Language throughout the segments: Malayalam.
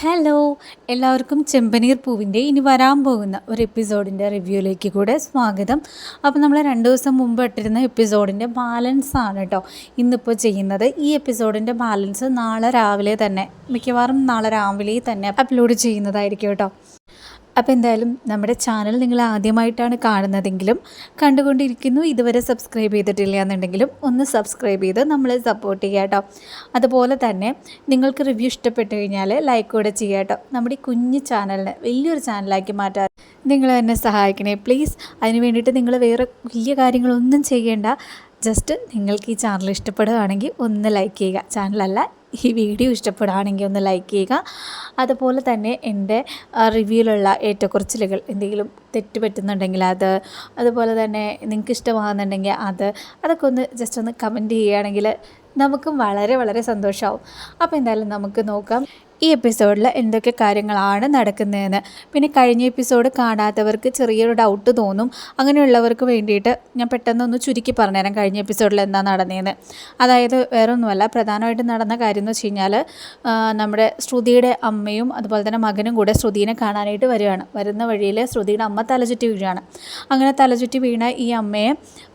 ഹലോ എല്ലാവർക്കും ചെമ്പനീർ പൂവിന്റെ ഇനി വരാൻ പോകുന്ന ഒരു എപ്പിസോഡിന്റെ റിവ്യൂയിലേക്ക് കൂടെ സ്വാഗതം. അപ്പോൾ നമ്മൾ രണ്ട് ദിവസം മുമ്പ് ഇട്ടിരുന്ന എപ്പിസോഡിന്റെ ബാലൻസ് ആണ് കേട്ടോ ഇന്നിപ്പോൾ ചെയ്യുന്നത്. ഈ എപ്പിസോഡിന്റെ ബാലൻസ് നാളെ രാവിലെ തന്നെ മിക്കവാറും നാളെ രാവിലെ തന്നെ അപ്ലോഡ് ചെയ്യുന്നതായിരിക്കും കേട്ടോ. അപ്പോൾ എന്തായാലും നമ്മുടെ ചാനൽ നിങ്ങൾ ആദ്യമായിട്ടാണ് കാണുന്നതെങ്കിലും കണ്ടുകൊണ്ടിരിക്കുന്നു ഇതുവരെ സബ്സ്ക്രൈബ് ചെയ്തിട്ടില്ല എന്നുണ്ടെങ്കിലും ഒന്ന് സബ്സ്ക്രൈബ് ചെയ്ത് നമ്മളെ സപ്പോർട്ട് ചെയ്യുക കേട്ടോ. അതുപോലെ തന്നെ നിങ്ങൾക്ക് റിവ്യൂ ഇഷ്ടപ്പെട്ടു കഴിഞ്ഞാൽ ലൈക്ക് കൂടെ ചെയ്യുക കേട്ടോ. നമ്മുടെ ഈ കുഞ്ഞു ചാനലിനെ വലിയൊരു ചാനലാക്കി മാറ്റാൻ നിങ്ങൾ എന്നെ സഹായിക്കണേ. പ്ലീസ് അതിന് വേണ്ടിയിട്ട് നിങ്ങൾ വേറെ വലിയ കാര്യങ്ങളൊന്നും ചെയ്യേണ്ട. ജസ്റ്റ് നിങ്ങൾക്ക് ഈ ചാനൽ ഇഷ്ടപ്പെടുകയാണെങ്കിൽ ഒന്ന് ലൈക്ക് ചെയ്യുക. ചാനലല്ല ഈ വീഡിയോ ഇഷ്ടപ്പെടുകയാണെങ്കിൽ ഒന്ന് ലൈക്ക് ചെയ്യുക. അതുപോലെ തന്നെ എന്റെ റിവ്യൂയിലുള്ള ഏറ്റക്കുറച്ചിലുകൾ എന്തെങ്കിലും തെറ്റ് പറ്റുന്നുണ്ടെങ്കിൽ അത് അതുപോലെ തന്നെ നിങ്ങൾക്ക് ഇഷ്ടമാകുന്നുണ്ടെങ്കിൽ അത് അതൊക്കെ ഒന്ന് ജസ്റ്റ് ഒന്ന് കമന്റ് ചെയ്യുകയാണെങ്കിൽ നമുക്കും വളരെ വളരെ സന്തോഷമാവും. അപ്പോൾ എന്തായാലും നമുക്ക് നോക്കാം. ഈ എപ്പിസോഡിൽ എന്തൊക്കെ കാര്യങ്ങളാണ് നടക്കുന്നതെന്ന്. പിന്നെ കഴിഞ്ഞ എപ്പിസോഡ് കാണാത്തവർക്ക് ചെറിയൊരു ഡൗട്ട് തോന്നും. അങ്ങനെയുള്ളവർക്ക് വേണ്ടിയിട്ട് ഞാൻ പെട്ടെന്നൊന്ന് ചുരുക്കി പറഞ്ഞുതരാം കഴിഞ്ഞ എപ്പിസോഡിൽ എന്താ നടന്നതെന്ന്. അതായത് വേറെ ഒന്നുമല്ല പ്രധാനമായിട്ടും നടന്ന കാര്യം എന്ന് വെച്ച് കഴിഞ്ഞാൽ നമ്മുടെ ശ്രുതിയുടെ അമ്മയും അതുപോലെ തന്നെ മകനും കൂടെ ശ്രുതിനെ കാണാനായിട്ട് വരികയാണ്. വരുന്ന വഴിയിൽ ശ്രുതിയുടെ അമ്മ തലചുറ്റി വീഴുകയാണ്. അങ്ങനെ തലചുറ്റി വീണ ഈ അമ്മയെ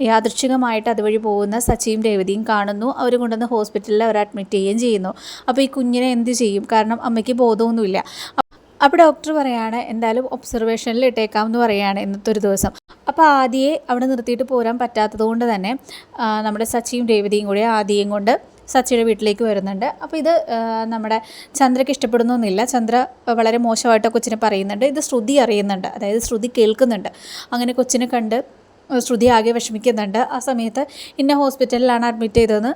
യാദൃച്ഛികമായിട്ട് അതുവഴി പോകുന്ന സച്ചിയും രേവതിയും കാണുന്നു. അവർ കൊണ്ടുവന്ന് ഹോസ്പിറ്റലിൽ അവർ അഡ്മിറ്റ് ചെയ്യുകയും ചെയ്യുന്നു. അപ്പോൾ ഈ കുഞ്ഞിനെ എന്ത് ചെയ്യും? കാരണം അമ്മയ്ക്ക് ബോധമൊന്നുമില്ല. അപ്പോൾ ഡോക്ടർ പറയാണ് എന്തായാലും ഒബ്സർവേഷനിൽ ഇട്ടേക്കാം എന്ന് പറയാണ് ഇന്നത്തെ ഒരു ദിവസം. അപ്പോൾ ആദിയെ അവിടെ നിർത്തിയിട്ട് പോരാൻ പറ്റാത്തത് കൊണ്ട് തന്നെ നമ്മുടെ സച്ചിയും രേവതിയും കൂടി ആദ്യയും കൊണ്ട് സച്ചിയുടെ വീട്ടിലേക്ക് വരുന്നുണ്ട്. അപ്പോൾ ഇത് നമ്മുടെ ചന്ദ്രയ്ക്ക് ഇഷ്ടപ്പെടുന്നൊന്നുമില്ല. ചന്ദ്ര വളരെ മോശമായിട്ട് കൊച്ചിനെ പറയുന്നുണ്ട്. ഇത് ശ്രുതി അറിയുന്നുണ്ട്. അതായത് ശ്രുതി കേൾക്കുന്നുണ്ട്. അങ്ങനെ കൊച്ചിനെ കണ്ട് ശ്രുതി ആകെ വിഷമിക്കുന്നുണ്ട്. ആ സമയത്ത് ഇന്ന ഹോസ്പിറ്റലിലാണ് അഡ്മിറ്റ് ചെയ്തതെന്ന്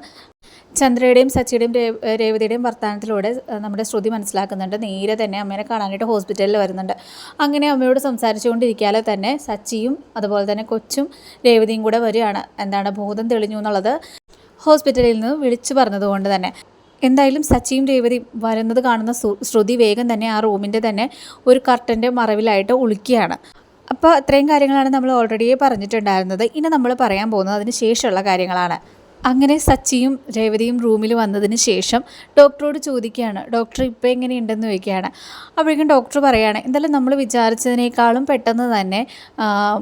ചന്ദ്രയുടെയും സച്ചിയുടെയും രേവ- രേവതിയുടെയും വർത്തമാനത്തിലൂടെ നമ്മുടെ ശ്രുതി മനസ്സിലാക്കുന്നുണ്ട്. നേരെ തന്നെ അമ്മേനെ കാണാനായിട്ട് ഹോസ്പിറ്റലിൽ വരുന്നുണ്ട്. അങ്ങനെ അമ്മയോട് സംസാരിച്ചുകൊണ്ടിരിക്കാതെ തന്നെ സച്ചിയും അതുപോലെ തന്നെ കൊച്ചും രേവതിയും കൂടെ വരികയാണ്. എന്താണ് ഭൂതം തെളിഞ്ഞു എന്നുള്ളത് ഹോസ്പിറ്റലിൽ നിന്ന് വിളിച്ചു പറഞ്ഞതുകൊണ്ട് തന്നെ. എന്തായാലും സച്ചിയും രേവതിയും വരുന്നത് കാണുന്ന ശ്രുതി വേഗം തന്നെ ആ റൂമിന്റെ തന്നെ ഒരു കർട്ടന്റെ മറവിലായിട്ട് ഒളിക്കുകയാണ്. അപ്പോൾ ഇത്രയും കാര്യങ്ങളാണ് നമ്മൾ ഓൾറെഡി പറഞ്ഞിട്ടുണ്ടായിരുന്നത്. ഇനി നമ്മൾ പറയാൻ പോകുന്നത് അതിന് ശേഷമുള്ള കാര്യങ്ങളാണ്. അങ്ങനെ സച്ചിയും രേവതിയും റൂമിൽ വന്നതിന് ശേഷം ഡോക്ടറോട് ചോദിക്കുകയാണ്. ഡോക്ടർ ഇപ്പോൾ എങ്ങനെയുണ്ടെന്ന് ചോദിക്കുകയാണ്. അപ്പോഴേക്കും ഡോക്ടർ പറയുകയാണ് എന്തായാലും നമ്മൾ വിചാരിച്ചതിനേക്കാളും പെട്ടെന്ന് തന്നെ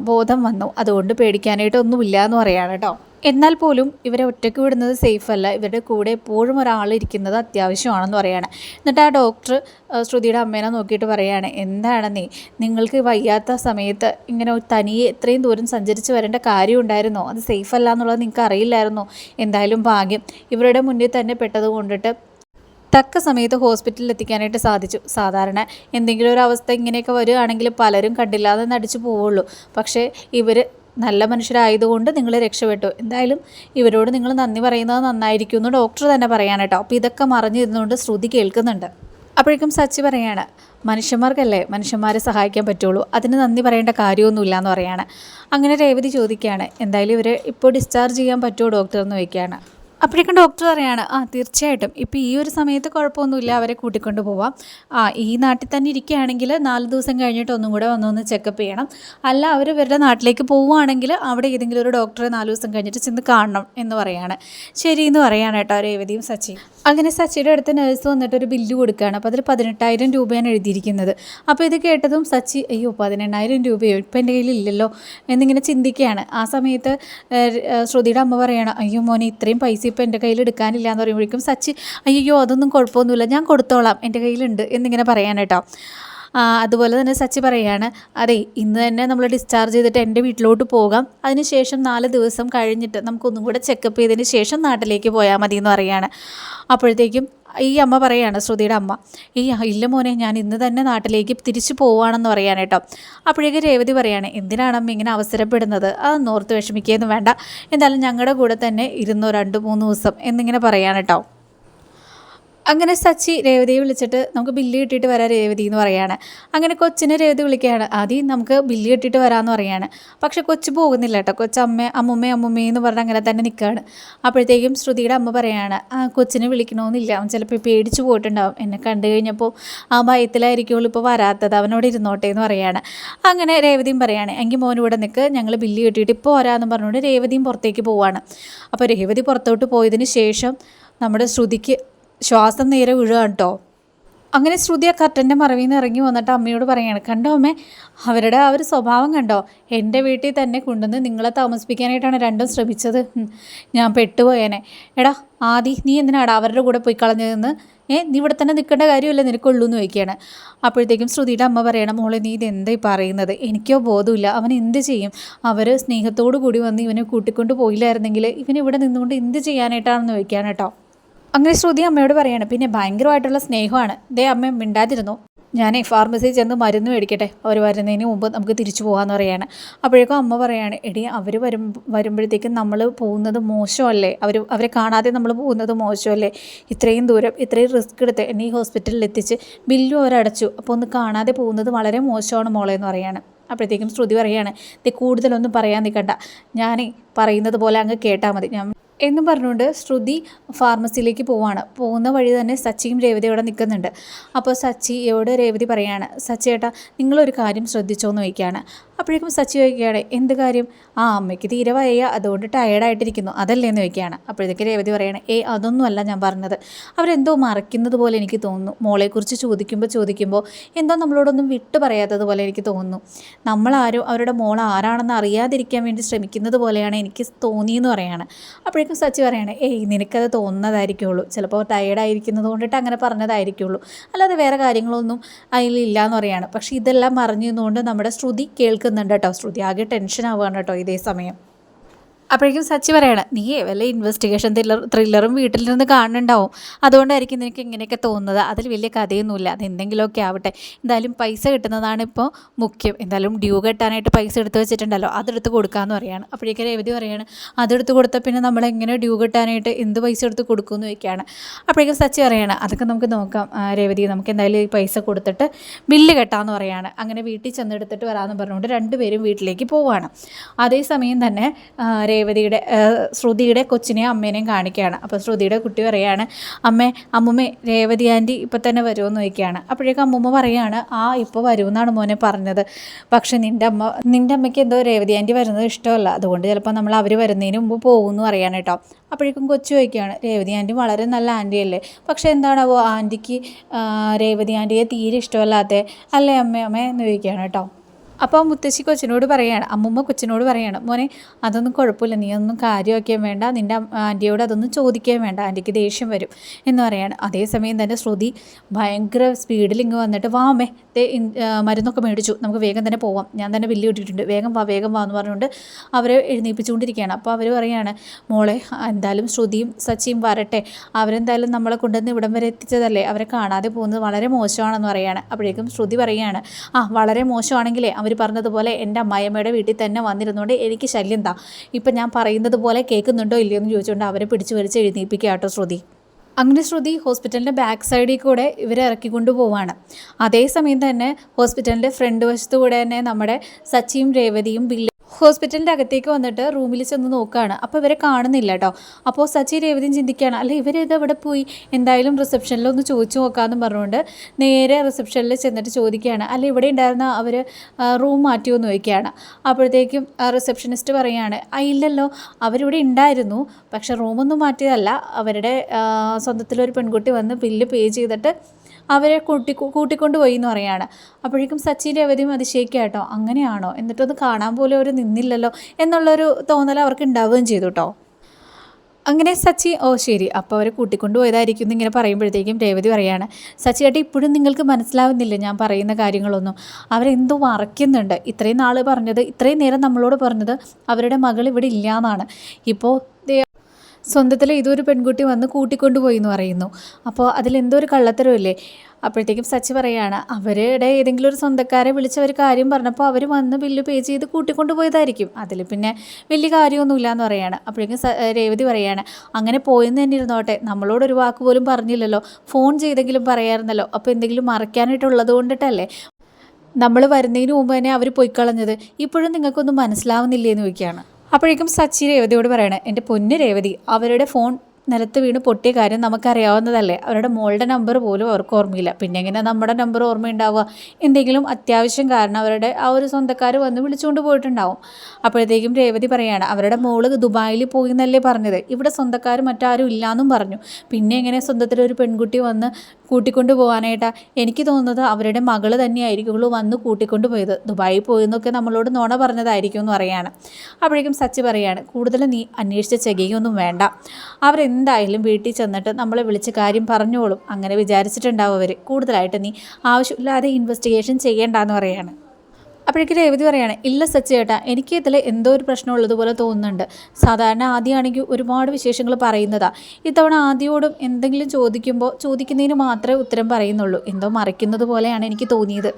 ബോധം വന്നു. അതുകൊണ്ട് പേടിക്കാനായിട്ടൊന്നുമില്ല എന്ന് പറയുകയാണ് കേട്ടോ എന്നാൽ പോലും ഇവരെ ഒറ്റയ്ക്ക് വിടുന്നത് സേഫ് അല്ല. ഇവരുടെ കൂടെ എപ്പോഴും ഒരാൾ ഇരിക്കുന്നത് അത്യാവശ്യമാണെന്ന് പറയുകയാണ് എന്നിട്ട് ആ ഡോക്ടർ ശ്രുതിയുടെ അമ്മേനെ നോക്കിയിട്ട് പറയുകയാണ് എന്താണ് നീ? നിങ്ങൾക്ക് വയ്യാത്ത സമയത്ത് ഇങ്ങനെ തനിയെ എത്രയും ദൂരം സഞ്ചരിച്ച് വരേണ്ട കാര്യം ഉണ്ടായിരുന്നോ? അത് സേഫ് അല്ല എന്നുള്ളത് നിങ്ങൾക്ക് അറിയില്ലായിരുന്നോ? എന്തായാലും ഭാഗ്യം. ഇവരുടെ മുന്നിൽ തന്നെ പെട്ടത് കൊണ്ടിട്ട് തക്ക സമയത്ത് ഹോസ്പിറ്റലിൽ എത്തിക്കാനായിട്ട് സാധിച്ചു. സാധാരണ എന്തെങ്കിലും ഒരു അവസ്ഥ ഇങ്ങനെയൊക്കെ വരികയാണെങ്കിൽ പലരും കണ്ടില്ലാതെ നടിച്ചു പോവുള്ളൂ. പക്ഷേ ഇവർ നല്ല മനുഷ്യരായതുകൊണ്ട് നിങ്ങൾ രക്ഷപ്പെട്ടു. എന്തായാലും ഇവരോട് നിങ്ങൾ നന്ദി പറയുന്നത് നന്നായിരിക്കും എന്ന് ഡോക്ടർ തന്നെ പറയാൻ കേട്ടോ. അപ്പോൾ ഇതൊക്കെ മറിഞ്ഞിരുന്നുകൊണ്ട് ശ്രുതി കേൾക്കുന്നുണ്ട്. അപ്പോഴേക്കും സച്ചി പറയാണ് മനുഷ്യന്മാർക്കല്ലേ മനുഷ്യന്മാരെ സഹായിക്കാൻ പറ്റുള്ളൂ? അതിന് നന്ദി പറയേണ്ട കാര്യമൊന്നുമില്ല എന്ന് പറയാണ്. അങ്ങനെ രേവതി ചോദിക്കുകയാണ് എന്തായാലും ഇവരെ ഇപ്പോൾ ഡിസ്ചാർജ് ചെയ്യാൻ പറ്റുമോ ഡോക്ടർ എന്ന് ചോദിക്കുകയാണ്. അപ്പോഴേക്കും ഡോക്ടർ പറയാണ് ആ തീർച്ചയായിട്ടും. ഇപ്പോൾ ഈ ഒരു സമയത്ത് കുഴപ്പമൊന്നുമില്ല അവരെ കൂട്ടിക്കൊണ്ട് പോവാം. ആ ഈ നാട്ടിൽ തന്നെ ഇരിക്കുകയാണെങ്കിൽ നാല് ദിവസം കഴിഞ്ഞിട്ട് ഒന്നും കൂടെ വന്നൊന്ന് ചെക്കപ്പ് ചെയ്യണം. അല്ല അവർ ഇവരുടെ നാട്ടിലേക്ക് പോവുകയാണെങ്കിൽ അവിടെ ഏതെങ്കിലും ഒരു ഡോക്ടറെ നാല് ദിവസം കഴിഞ്ഞിട്ട് ചെന്ന് കാണണം എന്ന് പറയാണ്. ശരി എന്ന് പറയാണ് കേട്ടോ രേവതിയും സച്ചി അങ്ങനെ സച്ചിയുടെ അടുത്ത് നഴ്സ് വന്നിട്ട് ഒരു ബില്ല് കൊടുക്കുകയാണ്. അപ്പോൾ അതിൽ പതിനെട്ടായിരം രൂപയാണ് എഴുതിയിരിക്കുന്നത്. അപ്പോൾ ഇത് കേട്ടതും സച്ചി അയ്യോ പതിനെണ്ണായിരം രൂപയോ? ഇപ്പം എന്റെ കയ്യിൽ ഇല്ലല്ലോ എന്നിങ്ങനെ ചിന്തിക്കുകയാണ്. ആ സമയത്ത് ശ്രുതിയുടെ അമ്മ പറയാണ് അയ്യോ മോനെ ഇത്രയും പൈസ ഇപ്പം എന്റെ കയ്യിൽ എടുക്കാനില്ല എന്ന് പറയുമ്പോഴേക്കും സച്ചി അയ്യോ അതൊന്നും കുഴപ്പമൊന്നുമില്ല ഞാൻ കൊടുത്തോളാം എന്റെ കയ്യിലുണ്ട് എന്നിങ്ങനെ പറയാൻ കേട്ടോ. അതുപോലെ തന്നെ സച്ചി പറയുകയാണ് അതെ ഇന്ന് തന്നെ നമ്മൾ ഡിസ്ചാർജ് ചെയ്തിട്ട് എന്റെ വീട്ടിലോട്ട് പോകാം. അതിനുശേഷം നാല് ദിവസം കഴിഞ്ഞിട്ട് നമുക്കൊന്നും കൂടെ ചെക്കപ്പ് ചെയ്തതിന് ശേഷം നാട്ടിലേക്ക് പോയാൽ മതി എന്ന് പറയാണ്. അപ്പോഴത്തേക്കും ഈ അമ്മ പറയാണ് ശ്രുതിയുടെ അമ്മ ഈ ഇല്ല മോനെ ഞാൻ ഇന്ന് തന്നെ നാട്ടിലേക്ക് തിരിച്ചു പോവുകയാണെന്ന് പറയാൻ കേട്ടോ. അപ്പോഴേക്ക് രേവതി പറയാണ് എന്തിനാണ് അമ്മ ഇങ്ങനെ അവസരപ്പെടുന്നത്? അതൊന്നോർത്ത് വിഷമിക്കുകയൊന്നും വേണ്ട. എന്തായാലും ഞങ്ങളുടെ കൂടെ തന്നെ ഇരുന്നു രണ്ട് മൂന്ന് ദിവസം എന്നിങ്ങനെ പറയാൻ കേട്ടോ. അങ്ങനെ സച്ചി രേവതിയെ വിളിച്ചിട്ട് നമുക്ക് ബില്ല് കിട്ടിയിട്ട് വരാം രേവതി എന്ന് പറയാണ്. അങ്ങനെ കൊച്ചിനെ രേവതി വിളിക്കുകയാണ്. ആദ്യം നമുക്ക് ബില്ല് കിട്ടിയിട്ട് വരാമെന്ന് പറയാണ്. പക്ഷെ കൊച്ചു പോകുന്നില്ല കേട്ടോ. കൊച്ചു അമ്മ അമ്മുമ്മ അമ്മുമ്മ എന്ന് പറഞ്ഞ് അങ്ങനെ തന്നെ നിൽക്കുകയാണ്. അപ്പോഴത്തേക്കും ശ്രുതിയുടെ അമ്മ പറയാണ് ആ കൊച്ചിനെ വിളിക്കണമെന്നില്ല. അവൻ ചിലപ്പോൾ പേടിച്ചു പോയിട്ടുണ്ടാവും. എന്നെ കണ്ടു കഴിഞ്ഞപ്പോൾ ആ ഭയത്തിലായിരിക്കുള്ളൂ ഇപ്പോൾ വരാത്തത്. അവനോട് ഇരുന്നോട്ടെ എന്ന് പറയാണ്. അങ്ങനെ രേവതിയും പറയാണ് എങ്കിൽ മോൻ ഇവിടെ നിൽക്ക്. ഞങ്ങൾ ബില്ല് കിട്ടിയിട്ട് ഇപ്പോൾ വരാമെന്ന് പറഞ്ഞുകൊണ്ട് രേവതിയും പുറത്തേക്ക് പോവാണ്. അപ്പോൾ രേവതി പുറത്തോട്ട് പോയതിന് ശേഷം നമ്മുടെ ശ്രുതിക്ക് ശ്വാസം നേരെ വീഴുകയാണ് കേട്ടോ. അങ്ങനെ ശ്രുതി ആ കർട്ടന്റെ മറവിൽ നിന്ന് ഇറങ്ങി വന്നിട്ട് അമ്മയോട് പറയാണ് കണ്ടോ അമ്മേ അവരുടെ ആ ഒരു സ്വഭാവം കണ്ടോ? എന്റെ വീട്ടിൽ തന്നെ കൊണ്ടുവന്ന് നിങ്ങളെ താമസിപ്പിക്കാനായിട്ടാണ് രണ്ടും ശ്രമിച്ചത്. ഞാൻ പെട്ടുപോയേനെ. എടാ ആദി നീ എന്തിനാടാ അവരുടെ കൂടെ പോയി കളഞ്ഞതെന്ന്? ഏ നീ ഇവിടെ തന്നെ നിൽക്കേണ്ട കാര്യമല്ല നിനക്കുള്ളൂ എന്ന് ചോദിക്കുകയാണ്. അപ്പോഴത്തേക്കും ശ്രുതിയുടെ അമ്മ പറയണം മോളെ നീ ഇത് പറയുന്നത്? എനിക്കോ ബോധമില്ല അവൻ എന്ത് ചെയ്യും? അവർ സ്നേഹത്തോടു കൂടി വന്ന് ഇവനെ കൂട്ടിക്കൊണ്ട് പോയില്ലായിരുന്നെങ്കിൽ ഇവൻ ഇവിടെ നിന്നുകൊണ്ട് എന്ത് ചെയ്യാനായിട്ടാണെന്ന് ചോദിക്കാൻ കേട്ടോ. അങ്ങനെ ശ്രുതി അമ്മയോട് പറയാണ് പിന്നെ ഭയങ്കരമായിട്ടുള്ള സ്നേഹമാണ്. ദേ അമ്മ മിണ്ടാതിരുന്നു. ഞാനേ ഫാർമസിയിൽ ചെന്ന് മരുന്ന് മേടിക്കട്ടെ. അവർ വരുന്നതിന് മുമ്പ് നമുക്ക് തിരിച്ചു പോകാമെന്ന് പറയാണ്. അപ്പോഴേക്കും അമ്മ പറയാണ് എടി അവർ വരും വരുമ്പോഴത്തേക്കും നമ്മൾ പോകുന്നത് മോശമല്ലേ? അവർ അവരെ കാണാതെ നമ്മൾ പോകുന്നത് മോശമല്ലേ? ഇത്രയും ദൂരം ഇത്രയും റിസ്ക് എടുത്ത് എന്നെ ഈ ഹോസ്പിറ്റലിൽ എത്തിച്ച് ബില്ലും അവരടച്ചു അപ്പോൾ ഒന്ന് കാണാതെ പോകുന്നത് വളരെ മോശമാണ് മോളെ എന്ന് പറയാണ്. അപ്പോഴത്തേക്കും ശ്രുതി പറയാണ് ഇത് കൂടുതലൊന്നും പറയാൻ നിൽക്കണ്ട ഞാൻ പറയുന്നത് പോലെ അങ്ങ് കേട്ടാൽ മതി. ഞാൻ എന്നും പറഞ്ഞുകൊണ്ട് ശ്രുതി ഫാർമസിയിലേക്ക് പോവാണ്. പോകുന്ന വഴി തന്നെ സച്ചിയും രേവതി അവിടെ നിൽക്കുന്നുണ്ട്. അപ്പോൾ സച്ചിയോട് രേവതി പറയാണ് സച്ചി ഏട്ടാ നിങ്ങളൊരു കാര്യം ശ്രദ്ധിച്ചോ എന്ന് ചോദിക്കുകയാണ്. അപ്പോഴേക്കും സച്ചി ചോദിക്കുകയാണ് എന്ത് കാര്യം? ആ അമ്മയ്ക്ക് തീരെ വയ്യ അതുകൊണ്ട് ടയേർഡായിട്ടിരിക്കുന്നു അതല്ലേ എന്ന് ചോദിക്കുകയാണ്. അപ്പോഴത്തേക്ക് രേവതി പറയാണ് ഏ അതൊന്നുമല്ല ഞാൻ പറഞ്ഞത്. അവരെന്തോ മറയ്ക്കുന്നത് പോലെ എനിക്ക് തോന്നുന്നു. മോളെക്കുറിച്ച് ചോദിക്കുമ്പോൾ ചോദിക്കുമ്പോൾ എന്തോ നമ്മളോടൊന്നും വിട്ടു പറയാത്തത് പോലെ എനിക്ക് തോന്നുന്നു. നമ്മളാരും അവരുടെ മോൾ ആരാണെന്ന് അറിയാതിരിക്കാൻ വേണ്ടി ശ്രമിക്കുന്നത് പോലെയാണ് എനിക്ക് തോന്നിയെന്ന് പറയാണ്. അപ്പോഴേക്കും സച്ചി പറയാണ് ഏയ് നിനക്കത് തോന്നുന്നതായിരിക്കുള്ളൂ. ചിലപ്പോൾ ടയേർഡായിരിക്കുന്നത് കൊണ്ടിട്ട് അങ്ങനെ പറഞ്ഞതായിരിക്കുള്ളൂ. അല്ലാതെ വേറെ കാര്യങ്ങളൊന്നും അതിലില്ല എന്ന് പറയാണ്. പക്ഷേ ഇതെല്ലാം മറിഞ്ഞുകൊണ്ട് നമ്മുടെ ശ്രുതി കേൾക്കുന്നുണ്ട് കേട്ടോ. ശ്രുതി ആകെ ടെൻഷൻ ആവുകയാണ് കേട്ടോ ഇതേ സമയം. അപ്പോഴേക്കും സച്ചി പറയാണ് നീ വല്ല ഇൻവെസ്റ്റിഗേഷൻ ത്രില്ലർ ത്രില്ലറും വീട്ടിൽ നിന്ന് കാണുന്നുണ്ടാവും. അതുകൊണ്ടായിരിക്കും നിനക്ക് ഇങ്ങനെയൊക്കെ തോന്നുന്നത്. അതിൽ വലിയ കഥയൊന്നുമില്ല. അത് എന്തെങ്കിലുമൊക്കെ ആവട്ടെ. എന്തായാലും പൈസ കിട്ടുന്നതാണ് ഇപ്പോൾ മുഖ്യം. എന്തായാലും ഡ്യൂ കെട്ടാനായിട്ട് പൈസ എടുത്തു വെച്ചിട്ടുണ്ടല്ലോ. അതെടുത്ത് കൊടുക്കാമെന്ന് പറയാണ്. അപ്പോഴേക്കും രേവതി പറയാണ് അതെടുത്ത് കൊടുത്താൽ പിന്നെ നമ്മൾ എങ്ങനെ ഡ്യൂ കെട്ടാനായിട്ട് എന്ത് പൈസ എടുത്ത് കൊടുക്കുമെന്ന് ചോദിക്കുകയാണ്. അപ്പോഴേക്കും സച്ചി പറയാണ് അതൊക്കെ നമുക്ക് നോക്കാം. രേവതി നമുക്ക് എന്തായാലും ഈ പൈസ കൊടുത്തിട്ട് ബില്ല് കെട്ടാമെന്ന് പറയാണ്. അങ്ങനെ വീട്ടിൽ ചെന്നെടുത്തിട്ട് വരാമെന്ന് പറഞ്ഞുകൊണ്ട് രണ്ടുപേരും വീട്ടിലേക്ക് പോവുകയാണ് അതേസമയം തന്നെ രേവതിയുടെ ശ്രുതിയുടെ കൊച്ചിനെയും അമ്മേനെയും കാണിക്കുകയാണ്. അപ്പോൾ ശ്രുതിയുടെ കുട്ടി പറയാണ് അമ്മേ അമ്മുമ്മേ രേവതി ആന്റി ഇപ്പം തന്നെ വരുമെന്ന് ചോദിക്കുകയാണ്. അപ്പോഴേക്കും അമ്മുമ്മ പറയാണ് ആ ഇപ്പോൾ വരുമെന്നാണ് മോനെ പറഞ്ഞത്. പക്ഷേ നിന്റെ അമ്മ നിന്റെ അമ്മയ്ക്ക് എന്തോ രേവതി ആന്റി വരുന്നത് ഇഷ്ടമല്ല. അതുകൊണ്ട് ചിലപ്പോൾ നമ്മൾ അവർ വരുന്നതിന് മുമ്പ് പോകുമെന്ന് പറയാണ് കേട്ടോ. അപ്പോഴേക്കും കൊച്ചു ചോദിക്കുകയാണ് രേവതി ആന്റി വളരെ നല്ല ആന്റിയല്ലേ? പക്ഷേ എന്താണാവോ ആന്റിക്ക് രേവതി ആന്റിയെ തീരെ ഇഷ്ടമല്ലാത്ത അല്ലേ അമ്മേ അമ്മേ എന്ന് ചോദിക്കുകയാണ് കേട്ടോ. അപ്പോൾ മുത്തശ്ശി കൊച്ചിനോട് പറയാണ് അമ്മുമ്മ കൊച്ചിനോട് പറയാണ് മോനെ അതൊന്നും കുഴപ്പമില്ല നീ ഒന്നും കാര്യമാക്കിയാൻ വേണ്ട നിന്റെ ആന്റിയോട് അതൊന്നും ചോദിക്കാൻ വേണ്ട ആന്റിക്ക് ദേഷ്യം വരും. എന്ന് പറയാണ്. അതേസമയം തന്നെ ശ്രുതി ഭയങ്കര സ്പീഡിൽ ഇങ്ങ് വന്നിട്ട് വാമേ മരുന്നൊക്കെ മേടിച്ചു നമുക്ക് വേഗം തന്നെ പോവാം ഞാൻ തന്നെ ബില്ല് കിട്ടിയിട്ടുണ്ട് വേഗം വാ വേഗം വാ എന്ന് പറഞ്ഞുകൊണ്ട് അവരെ എഴുന്നേൽപ്പിച്ചുകൊണ്ടിരിക്കുകയാണ് അപ്പോൾ അവർ പറയാണ് മോളെ എന്തായാലും ശ്രുതിയും സച്ചിയും വരട്ടെ അവരെന്തായാലും നമ്മളെ കൊണ്ടുവന്ന് ഇവിടം വരെ എത്തിച്ചതല്ലേ അവരെ കാണാതെ പോകുന്നത് വളരെ മോശമാണെന്ന് പറയാണ്. അപ്പോഴേക്കും ശ്രുതി പറയുകയാണ് ആ വളരെ മോശമാണെങ്കിലേ അവർ പറഞ്ഞതുപോലെ എന്റെ അമ്മായിയമ്മയുടെ വീട്ടിൽ തന്നെ വന്നിരുന്നുകൊണ്ട് എനിക്ക് ശല്യം താ ഇപ്പം ഞാൻ പറയുന്നത് പോലെ കേൾക്കുന്നുണ്ടോ ഇല്ലയോ എന്ന് ചോദിച്ചുകൊണ്ട് അവരെ പിടിച്ചു വലിച്ച് എഴുന്നേൽപ്പിക്കുക കേട്ടോ ശ്രുതി. അങ്ങനെ ശ്രുതി ഹോസ്പിറ്റലിന്റെ ബാക്ക് സൈഡിൽ കൂടെ ഇവരെ ഇറക്കിക്കൊണ്ട് പോവാണ് അതേസമയം തന്നെ ഹോസ്പിറ്റലിന്റെ ഫ്രണ്ട് വശത്ത് കൂടെ തന്നെ നമ്മുടെ സച്ചിയും രേവതിയും ബില്ല് ഹോസ്പിറ്റലിന്റെ അകത്തേക്ക് വന്നിട്ട് റൂമിൽ ചെന്ന് നോക്കുകയാണ് അപ്പോൾ ഇവരെ കാണുന്നില്ല കേട്ടോ അപ്പോൾ സച്ചി രേവതിയും ചിന്തിക്കുകയാണ് അല്ല ഇവരിത് എവിടെ പോയി? എന്തായാലും റിസപ്ഷനിൽ ഒന്ന് ചോദിച്ചു നോക്കാമെന്ന് പറഞ്ഞുകൊണ്ട് നേരെ റിസപ്ഷനിൽ ചെന്നിട്ട് ചോദിക്കുകയാണ് അല്ല ഇവിടെ ഉണ്ടായിരുന്ന അവർ റൂം മാറ്റിയോ എന്ന് ചോദിക്കുകയാണ്. അപ്പോഴത്തേക്കും റിസപ്ഷനിസ്റ്റ് പറയുകയാണ് "ആ, ഇല്ലല്ലോ അവരിവിടെ ഉണ്ടായിരുന്നു പക്ഷേ റൂമൊന്നും മാറ്റിയതല്ല. അവരുടെ സ്വന്തത്തിലൊരു പെൺകുട്ടി വന്ന് ബില്ല് പേ ചെയ്തിട്ട് അവരെ കൂട്ടി കൂട്ടിക്കൊണ്ട് പോയി എന്ന് പറയാണ്. അപ്പോഴേക്കും സച്ചിൻ അവധിയും അതിശയിക്കുക കേട്ടോ അങ്ങനെയാണോ? എന്നിട്ടൊന്ന് കാണാൻ പോലും അവർ നിന്നില്ലല്ലോ എന്നുള്ളൊരു തോന്നൽ അവർക്ക് ഉണ്ടാവുകയും ചെയ്തു കേട്ടോ അങ്ങനെ സച്ചി ഓ ശരി അപ്പോൾ അവരെ കൂട്ടിക്കൊണ്ട് പോയതായിരിക്കും എന്നിങ്ങനെ പറയുമ്പോഴത്തേക്കും രേവതി പറയാണ് സച്ചി ചേട്ടി ഇപ്പോഴും നിങ്ങൾക്ക് മനസ്സിലാവുന്നില്ല ഞാൻ പറയുന്ന കാര്യങ്ങളൊന്നും? അവരെന്തോ മറയ്ക്കുന്നുണ്ട് ഇത്രയും നാൾ പറഞ്ഞത് ഇത്രയും നേരം നമ്മളോട് പറഞ്ഞത് അവരുടെ മകൾ ഇവിടെ ഇല്ല എന്നാണ് ഇപ്പോൾ സ്വന്തത്തിൽ ഇതൊരു പെൺകുട്ടി വന്ന് കൂട്ടിക്കൊണ്ടുപോയി എന്ന് പറയുന്നു. അപ്പോൾ അതിലെന്തോ ഒരു കള്ളത്തരമില്ലേ? അപ്പോഴത്തേക്കും സച്ചി പറയാണ് അവരുടെ ഏതെങ്കിലും ഒരു സ്വന്തക്കാരെ വിളിച്ച് അവർ കാര്യം പറഞ്ഞപ്പോൾ അവർ വന്ന് ബില്ല് പേ ചെയ്ത് കൂട്ടിക്കൊണ്ടുപോയതായിരിക്കും. അതിൽ പിന്നെ വലിയ കാര്യമൊന്നുമില്ല എന്ന് പറയാണ്. അപ്പോഴേക്കും രേവതി പറയാണ് അങ്ങനെ പോയെന്ന് തന്നെ ഇരുന്നോട്ടെ. നമ്മളോട് ഒരു വാക്ക് പോലും പറഞ്ഞില്ലല്ലോ. ഫോൺ ചെയ്തെങ്കിലും പറയാറുണ്ടല്ലോ അപ്പോൾ എന്തെങ്കിലും മറയ്ക്കാനായിട്ടുള്ളത് കൊണ്ടിട്ടല്ലേ? നമ്മൾ വരുന്നതിന് മുമ്പ് തന്നെ അവർ പോയി കളഞ്ഞത് ഇപ്പോഴും നിങ്ങൾക്കൊന്നും മനസ്സിലാവുന്നില്ലേ എന്ന് ചോദിക്കുകയാണ്. അപ്പോഴേക്കും സച്ചി രേവതിയോട് പറയണേ എന്റെ പൊന്ന് രേവതി അവരുടെ ഫോൺ നിലത്ത് വീണ് പൊട്ടിയ കാര്യം നമുക്കറിയാവുന്നതല്ലേ? അവരുടെ മോളുടെ നമ്പർ പോലും അവർക്ക് ഓർമ്മയില്ല. പിന്നെ എങ്ങനെ നമ്മുടെ നമ്പർ ഓർമ്മയുണ്ടാവുക? എന്തെങ്കിലും അത്യാവശ്യം കാരണം അവരുടെ ആ ഒരു സ്വന്തക്കാർ വന്ന് വിളിച്ചുകൊണ്ട് പോയിട്ടുണ്ടാവും. അപ്പോഴത്തേക്കും രേവതി പറയുകയാണ് അവരുടെ മോൾ ദുബായിൽ പോയി എന്നല്ലേ പറഞ്ഞത്? ഇവിടെ സ്വന്തക്കാർ മറ്റാരും ഇല്ലാന്നും പറഞ്ഞു. പിന്നെ എങ്ങനെ സ്വന്തത്തിൽ ഒരു പെൺകുട്ടി വന്ന് കൂട്ടിക്കൊണ്ട് പോകാനായിട്ടാ എനിക്ക് തോന്നുന്നത് അവരുടെ മകൾ തന്നെയായിരിക്കുള്ളൂ വന്ന് കൂട്ടിക്കൊണ്ടു പോയത് ദുബായിൽ പോയെന്നൊക്കെ നമ്മളോട് നുണ പറഞ്ഞതായിരിക്കും എന്ന് പറയാണ്. അപ്പോഴേക്കും സച്ചി പറയാണ് കൂടുതൽ നീ അന്വേഷിച്ച ചെകയൊന്നും വേണ്ട. അവരെന്തായാലും വീട്ടിൽ ചെന്നിട്ട് നമ്മളെ വിളിച്ച് കാര്യം പറഞ്ഞോളും. അങ്ങനെ വിചാരിച്ചിട്ടുണ്ടാവും അവർ കൂടുതലായിട്ട് നീ ആവശ്യമില്ലാതെ ഇൻവെസ്റ്റിഗേഷൻ ചെയ്യേണ്ടെന്ന് പറയാണ്. അപ്പോഴേക്കും രേവതി പറയുകയാണ് ഇല്ല സച്ചി ചേട്ടാ എനിക്ക് ഇതിൽ എന്തോ ഒരു പ്രശ്നം ഉള്ളതുപോലെ തോന്നുന്നുണ്ട്. സാധാരണ ആദ്യമാണെങ്കിൽ ഒരുപാട് വിശേഷങ്ങൾ പറയുന്നതാ. ഇത്തവണ ആദ്യയോടും എന്തെങ്കിലും ചോദിക്കുമ്പോൾ ചോദിക്കുന്നതിന് മാത്രമേ ഉത്തരം പറയുന്നുള്ളൂ. എന്തോ മറിക്കുന്നത് പോലെയാണ് എനിക്ക് തോന്നിയത്.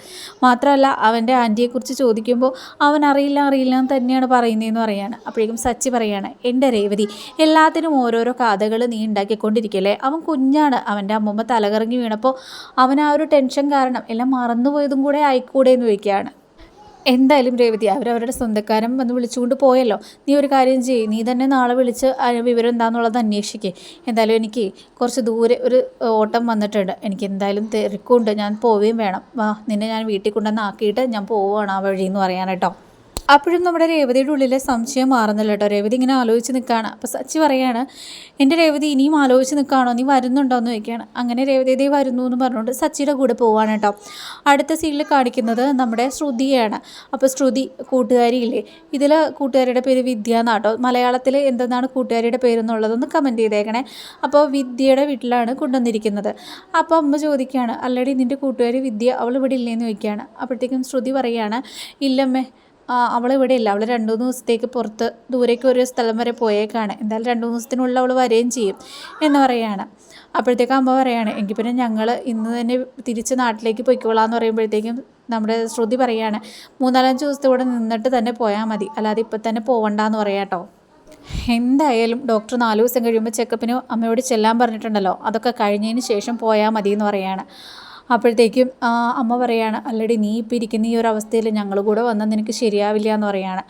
മാത്രമല്ല അവന്റെ ആന്റിയെക്കുറിച്ച് ചോദിക്കുമ്പോൾ അവൻ അറിയില്ല അറിയില്ല എന്ന് തന്നെയാണ് പറയുന്നതെന്ന് പറയാണ്. അപ്പോഴേക്കും സച്ചി പറയാണ് എന്റെ രേവതി എല്ലാത്തിനും ഓരോരോ കഥകൾ നീ ഉണ്ടാക്കിക്കൊണ്ടിരിക്കല്ലേ? അവൻ കുഞ്ഞാണ്. അവന്റെ അമ്മമ്മ തലകറങ്ങി വീണപ്പോൾ അവൻ ആ ഒരു ടെൻഷൻ കാരണം എല്ലാം മറന്നുപോയതും കൂടെ ആയിക്കൂടെ എന്ന് ചോദിക്കുകയാണ്. എന്തായാലും രേവതി അവരവരുടെ സ്വന്തക്കാരൻ വന്ന് വിളിച്ചുകൊണ്ട് പോയല്ലോ. നീ ഒരു കാര്യം ചെയ്യ് നീ തന്നെ നാളെ വിളിച്ച് വിവരം എന്താണെന്നുള്ളത് അന്വേഷിക്കേ. എന്തായാലും എനിക്ക് കുറച്ച് ദൂരെ ഒരു ഓട്ടം വന്നിട്ടുണ്ട്. എനിക്ക് എന്തായാലും തിരക്കുണ്ട് ഞാൻ പോവുകയും വേണം. വാ നിന്നെ ഞാൻ വീട്ടിൽ കൊണ്ടുവന്ന് ആക്കിയിട്ട് ഞാൻ പോവുകയാണ് ആ വഴി എന്ന് പറയാൻ അപ്പോഴും നമ്മുടെ രേവതിയുടെ ഉള്ളിലെ സംശയം മാറുന്നില്ല കേട്ടോ. രേവതി ഇങ്ങനെ ആലോചിച്ച് നിൽക്കുകയാണ്. അപ്പോൾ സച്ചി പറയാണ് എന്റെ രേവതി ഇനിയും ആലോചിച്ച് നിൽക്കുകയാണോ? നീ വരുന്നുണ്ടോ എന്ന് ചോദിക്കുകയാണ്. അങ്ങനെ രേവതി ദേ വരുന്നു എന്ന് പറഞ്ഞുകൊണ്ട് സച്ചിയുടെ കൂടെ പോവാണ് കേട്ടോ. അടുത്ത സീനിൽ കാണിക്കുന്നത് നമ്മുടെ ശ്രുതിയാണ്. അപ്പോൾ ശ്രുതി കൂട്ടുകാരിയില്ലേ? ഇതിൽ കൂട്ടുകാരിയുടെ പേര് വിദ്യ എന്നാണ് കേട്ടോ. മലയാളത്തിൽ എന്തെന്നാണ് കൂട്ടുകാരിയുടെ പേരെന്നുള്ളതൊന്ന് കമന്റ് ചെയ്തേക്കണേ. അപ്പോൾ വിദ്യയുടെ വീട്ടിലാണ് കൊണ്ടുവന്നിരിക്കുന്നത്. അപ്പോൾ അമ്മ ചോദിക്കുകയാണ് അല്ലടി നിന്റെ കൂട്ടുകാരി വിദ്യ അവൾ ഇവിടെ ഇല്ലേന്ന് ചോദിക്കുകയാണ്. അപ്പോഴത്തേക്കും ശ്രുതി പറയുകയാണ് ഇല്ലമ്മേ അവൾ ഇവിടെ ഇല്ല. അവൾ രണ്ട് മൂന്ന് ദിവസത്തേക്ക് പുറത്ത് ദൂരേക്ക് ഒരു സ്ഥലം വരെ പോയേക്കാണ്. എന്തായാലും രണ്ട് മൂന്ന് ദിവസത്തിനുള്ളിൽ അവൾ വരികയും ചെയ്യും എന്ന് പറയുകയാണ് അപ്പോഴത്തേക്ക് അമ്മ പറയുകയാണ് എങ്കിൽ പിന്നെ ഞങ്ങൾ ഇന്ന് തന്നെ തിരിച്ച് നാട്ടിലേക്ക് പൊയ്ക്കോളാം എന്ന് പറയുമ്പോഴത്തേക്കും നമ്മുടെ ശ്രുതി പറയുകയാണ് മൂന്നാലഞ്ച് ദിവസത്തെ കൂടെ നിന്നിട്ട് തന്നെ പോയാൽ മതി. അല്ലാതെ ഇപ്പം തന്നെ പോവണ്ടെന്ന് കേട്ടോ എന്തായാലും ഡോക്ടർ നാല് ദിവസം കഴിയുമ്പോൾ ചെക്കപ്പിന് അമ്മയോട് ചെല്ലാൻ പറഞ്ഞിട്ടുണ്ടല്ലോ. അതൊക്കെ കഴിഞ്ഞതിന് ശേഷം പോയാൽ മതി എന്ന് പറയുകയാണ് അപ്പോഴത്തേക്കും അമ്മ പറയാണ് അല്ലടി നീ ഇപ്പം ഇരിക്കുന്ന ഈ ഒരു അവസ്ഥയിൽ ഞങ്ങൾ കൂടെ വന്നാൽ നിനക്ക് ശരിയാവില്ല എന്ന് പറയാണ്.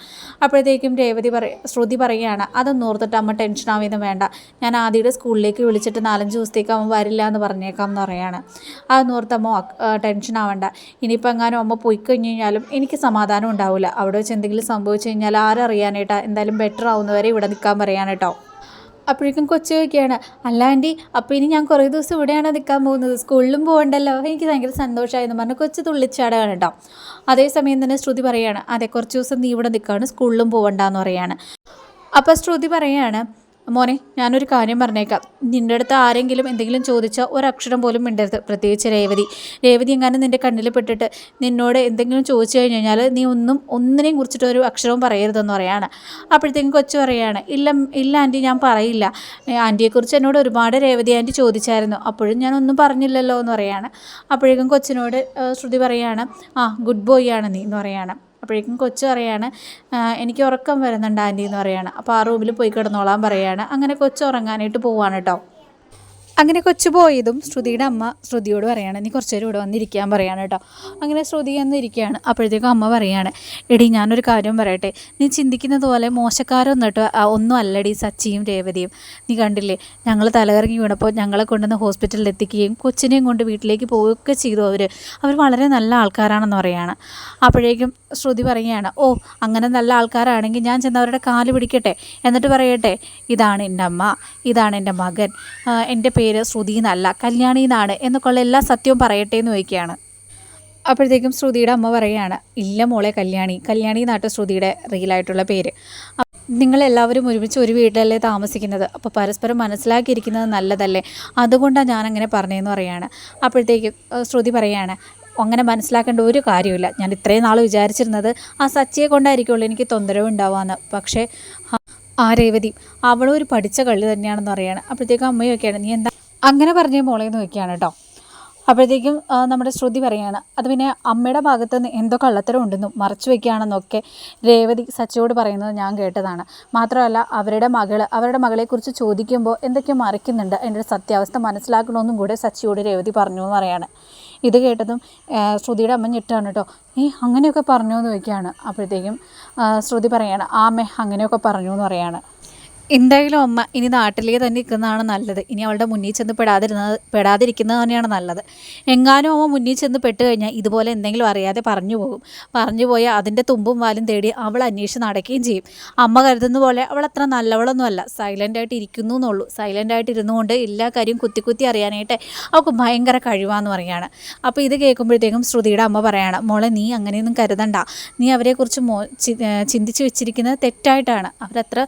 അപ്പോഴത്തേക്കും രേവതി പറ ശ്രുതി പറയുകയാണ് അതൊന്നും ഓർത്തിട്ട് അമ്മ ടെൻഷൻ ആവുന്നതും വേണ്ട. ഞാൻ ആദ്യയുടെ സ്കൂളിലേക്ക് വിളിച്ചിട്ട് നാലഞ്ച് ദിവസത്തേക്ക് അമ്മ വരില്ല എന്ന് പറഞ്ഞേക്കാം എന്ന് പറയാണ്. അതൊന്നും ഓർത്ത് അമ്മ ടെൻഷൻ ആവണ്ട. ഇനിയിപ്പോൾ എങ്ങാനും അമ്മ പോയി കഴിഞ്ഞ് കഴിഞ്ഞാലും എനിക്ക് സമാധാനം ഉണ്ടാവില്ല അവിടെ വെച്ച് എന്തെങ്കിലും സംഭവിച്ചു കഴിഞ്ഞാൽ ആരറിയാനായിട്ടാണ് എന്തായാലും ബെറ്റർ ആവുന്നവരെ ഇവിടെ നിൽക്കാൻ പറയാനായിട്ടോ അപ്പോഴേക്കും കൊച്ചു ചോദിക്കുകയാണ് അല്ല ആന്റി അപ്പോൾ ഇനി ഞാൻ കുറേ ദിവസം ഇവിടെയാണ് നിൽക്കാൻ പോകുന്നത്. സ്കൂളിലും പോകണ്ടല്ലോ. എനിക്ക് ഭയങ്കര സന്തോഷമായെന്ന് പറഞ്ഞു കൊച്ചു തുള്ളിച്ചാടാണ് കേട്ടോ. അതേസമയം തന്നെ ശ്രുതി പറയുകയാണ് അതെ കുറച്ച് ദിവസം നീ ഇവിടെ നിൽക്കുകയാണ് സ്കൂളിലും പോകണ്ടെന്ന് പറയുകയാണ് അപ്പോൾ ശ്രുതി പറയുകയാണ് മോനെ ഞാനൊരു കാര്യം പറഞ്ഞേക്കാം. നിന്റെ അടുത്ത് ആരെങ്കിലും എന്തെങ്കിലും ചോദിച്ചാൽ ഒരക്ഷരം പോലും മിണ്ടരുത്. പ്രത്യേകിച്ച് രേവതി. രേവതി എങ്ങാനും നിന്റെ കണ്ണിൽ പെട്ടിട്ട് നിന്നോട് എന്തെങ്കിലും ചോദിച്ചു കഴിഞ്ഞു കഴിഞ്ഞാൽ നീ ഒന്നും ഒന്നിനെയും കുറിച്ചിട്ട് ഒരു അക്ഷരവും പറയരുതെന്ന് പറയാണ്. അപ്പോഴത്തേക്കും കൊച്ചു പറയാണ് ഇല്ല ഇല്ല ആന്റി ഞാൻ പറയില്ല. ആന്റിയെക്കുറിച്ച് എന്നോട് ഒരുപാട് രേവതി ആന്റി ചോദിച്ചായിരുന്നു. അപ്പോഴും ഞാൻ ഒന്നും പറഞ്ഞില്ലല്ലോ എന്ന് പറയാണ്. അപ്പോഴേക്കും കൊച്ചിനോട് ശ്രുതി പറയാണ് ആ ഗുഡ് ബോയ് ആണ് നീ എന്ന് പറയാണ്. അപ്പോഴേക്കും കൊച്ചു പറയാണ് എനിക്ക് ഉറക്കം വരുന്നുണ്ട് ആന്റി എന്ന് പറയാണ്. അപ്പോൾ ആ റൂമിൽ പോയി കിടന്നോളാൻ പറയാണ്. അങ്ങനെ കൊച്ചു ഉറങ്ങാനായിട്ട് പോവാണ് കേട്ടോ. അങ്ങനെ കൊച്ചു പോയതും ശ്രുതിയുടെ അമ്മ ശ്രുതിയോട് പറയാണ് നീ കുറച്ച് ഇവിടെ വന്നിരിക്കാൻ പറയാണ് കേട്ടോ. അങ്ങനെ ശ്രുതി എന്നിരിക്കുകയാണ് അപ്പോഴത്തേക്കും അമ്മ പറയാണ് എടി ഞാനൊരു കാര്യം പറയട്ടെ. നീ ചിന്തിക്കുന്നത് പോലെ മോശക്കാരൊന്നും കേട്ടോ. ഒന്നും അല്ലടി സച്ചിയും രേവതിയും. നീ കണ്ടില്ലേ ഞങ്ങൾ തലകറങ്ങി വീണപ്പോൾ ഞങ്ങളെ കൊണ്ടുവന്ന് ഹോസ്പിറ്റലിൽ എത്തിക്കുകയും കൊച്ചിനെയും കൊണ്ട് വീട്ടിലേക്ക് പോവുകയൊക്കെ ചെയ്തു അവർ അവർ വളരെ നല്ല ആൾക്കാരാണെന്ന് പറയാണ്. അപ്പോഴേക്കും ശ്രുതി പറയുകയാണ് ഓ അങ്ങനെ നല്ല ആൾക്കാരാണെങ്കിൽ ഞാൻ ചെന്ന് അവരുടെ കാൽ പിടിക്കട്ടെ. എന്നിട്ട് പറയട്ടെ ഇതാണ് എന്റെ അമ്മ ഇതാണ് എന്റെ മകൻ. എന്റെ പേര് പേര് ശ്രുതി എന്നല്ല കല്യാണി എന്നാണ് എന്നൊക്കെയുള്ള എല്ലാ സത്യവും പറയട്ടെ എന്ന് ചോദിക്കുകയാണ്. അപ്പോഴത്തേക്കും ശ്രുതിയുടെ അമ്മ പറയുകയാണ് ഇല്ല മോളെ കല്യാണി കല്യാണി എന്നാട്ട് ശ്രുതിയുടെ റിയലായിട്ടുള്ള പേര്. നിങ്ങളെല്ലാവരും ഒരുമിച്ച് ഒരു വീട്ടിലല്ലേ താമസിക്കുന്നത് അപ്പോൾ പരസ്പരം മനസ്സിലാക്കിയിരിക്കുന്നത് നല്ലതല്ലേ? അതുകൊണ്ടാണ് ഞാനങ്ങനെ പറഞ്ഞതെന്ന് പറയുകയാണ് അപ്പോഴത്തേക്കും ശ്രുതി പറയുകയാണ് അങ്ങനെ മനസ്സിലാക്കേണ്ട ഒരു കാര്യമില്ല ഞാൻ ഇത്രയും നാൾ വിചാരിച്ചിരുന്നത് ആ സച്ചിയെ കൊണ്ടായിരിക്കുള്ളൂ എനിക്ക് തൊന്തരവ് ഉണ്ടാവാമെന്ന് പക്ഷേ ആ രേവതി അവളും ഒരു പഠിച്ച കള്ളി തന്നെയാണെന്ന് പറയാണ് അപ്പോഴത്തേക്കും അമ്മയൊക്കെയാണ് നീ എന്താ? അങ്ങനെ പറഞ്ഞ മോളെ നോക്കിയാണ് കേട്ടോ. അപ്പോഴത്തേക്കും നമ്മുടെ ശ്രുതി പറയാണ് അത് പിന്നെ അമ്മയുടെ ഭാഗത്ത് നിന്ന് എന്തോ കള്ളത്തരം ഉണ്ടെന്നും മറച്ചു വയ്ക്കുകയാണെന്നൊക്കെ രേവതി സച്ചിയോട് പറയുന്നത് ഞാൻ കേട്ടതാണ്. മാത്രമല്ല അവരുടെ മകൾ അവരുടെ മകളെക്കുറിച്ച് ചോദിക്കുമ്പോൾ എന്തൊക്കെയോ മറിക്കുന്നുണ്ട്. അതിന്റെ സത്യാവസ്ഥ മനസ്സിലാക്കണമെന്നും കൂടെ സച്ചിയോട് രേവതി പറഞ്ഞു എന്ന് പറയാണ് ഇത് കേട്ടതും ശ്രുതിയുടെ അമ്മ ഞെട്ടാണ് കേട്ടോ ഏ അങ്ങനെയൊക്കെ പറഞ്ഞു എന്ന് ചോദിക്കുകയാണ്. അപ്പോഴത്തേക്കും ശ്രുതി പറയാണ് ആമേ അങ്ങനെയൊക്കെ പറഞ്ഞു എന്ന് പറയാണ്. എന്തായാലും അമ്മ ഇനി നാട്ടിലേ തന്നെ നിൽക്കുന്നതാണ് നല്ലത്. ഇനി അവളുടെ മുന്നിൽ ചെന്ന് പെടാതിരുന്നത് പെടാതിരിക്കുന്നത് തന്നെയാണ് നല്ലത്. എങ്ങാനും അമ്മ മുന്നിൽ ചെന്ന് പെട്ട് കഴിഞ്ഞാൽ ഇതുപോലെ എന്തെങ്കിലും അറിയാതെ പറഞ്ഞു പോകും. പറഞ്ഞു പോയാൽ അതിന്റെ തുമ്പും വാലും തേടി അവൾ അന്വേഷിച്ച് നടക്കുകയും ചെയ്യും. അമ്മ കരുതുന്ന പോലെ അവൾ അത്ര നല്ലവളൊന്നുമല്ല. സൈലന്റായിട്ട് ഇരിക്കുന്നു എന്നുള്ളൂ. സൈലന്റായിട്ട് ഇരുന്നുകൊണ്ട് എല്ലാ കാര്യവും കുത്തി കുത്തി അറിയാനായിട്ട് അവൾക്ക് ഭയങ്കര കഴിവാന്ന് പറയുകയാണ്. അപ്പോൾ ഇത് കേൾക്കുമ്പോഴത്തേക്കും ശ്രുതിയുടെ അമ്മ പറയാണ് മോളെ നീ അങ്ങനെയൊന്നും കരുതണ്ട. നീ അവരെക്കുറിച്ച് മോ ചിന്തിച്ച് വെച്ചിരിക്കുന്നത് തെറ്റായിട്ടാണ്. അവരത്ര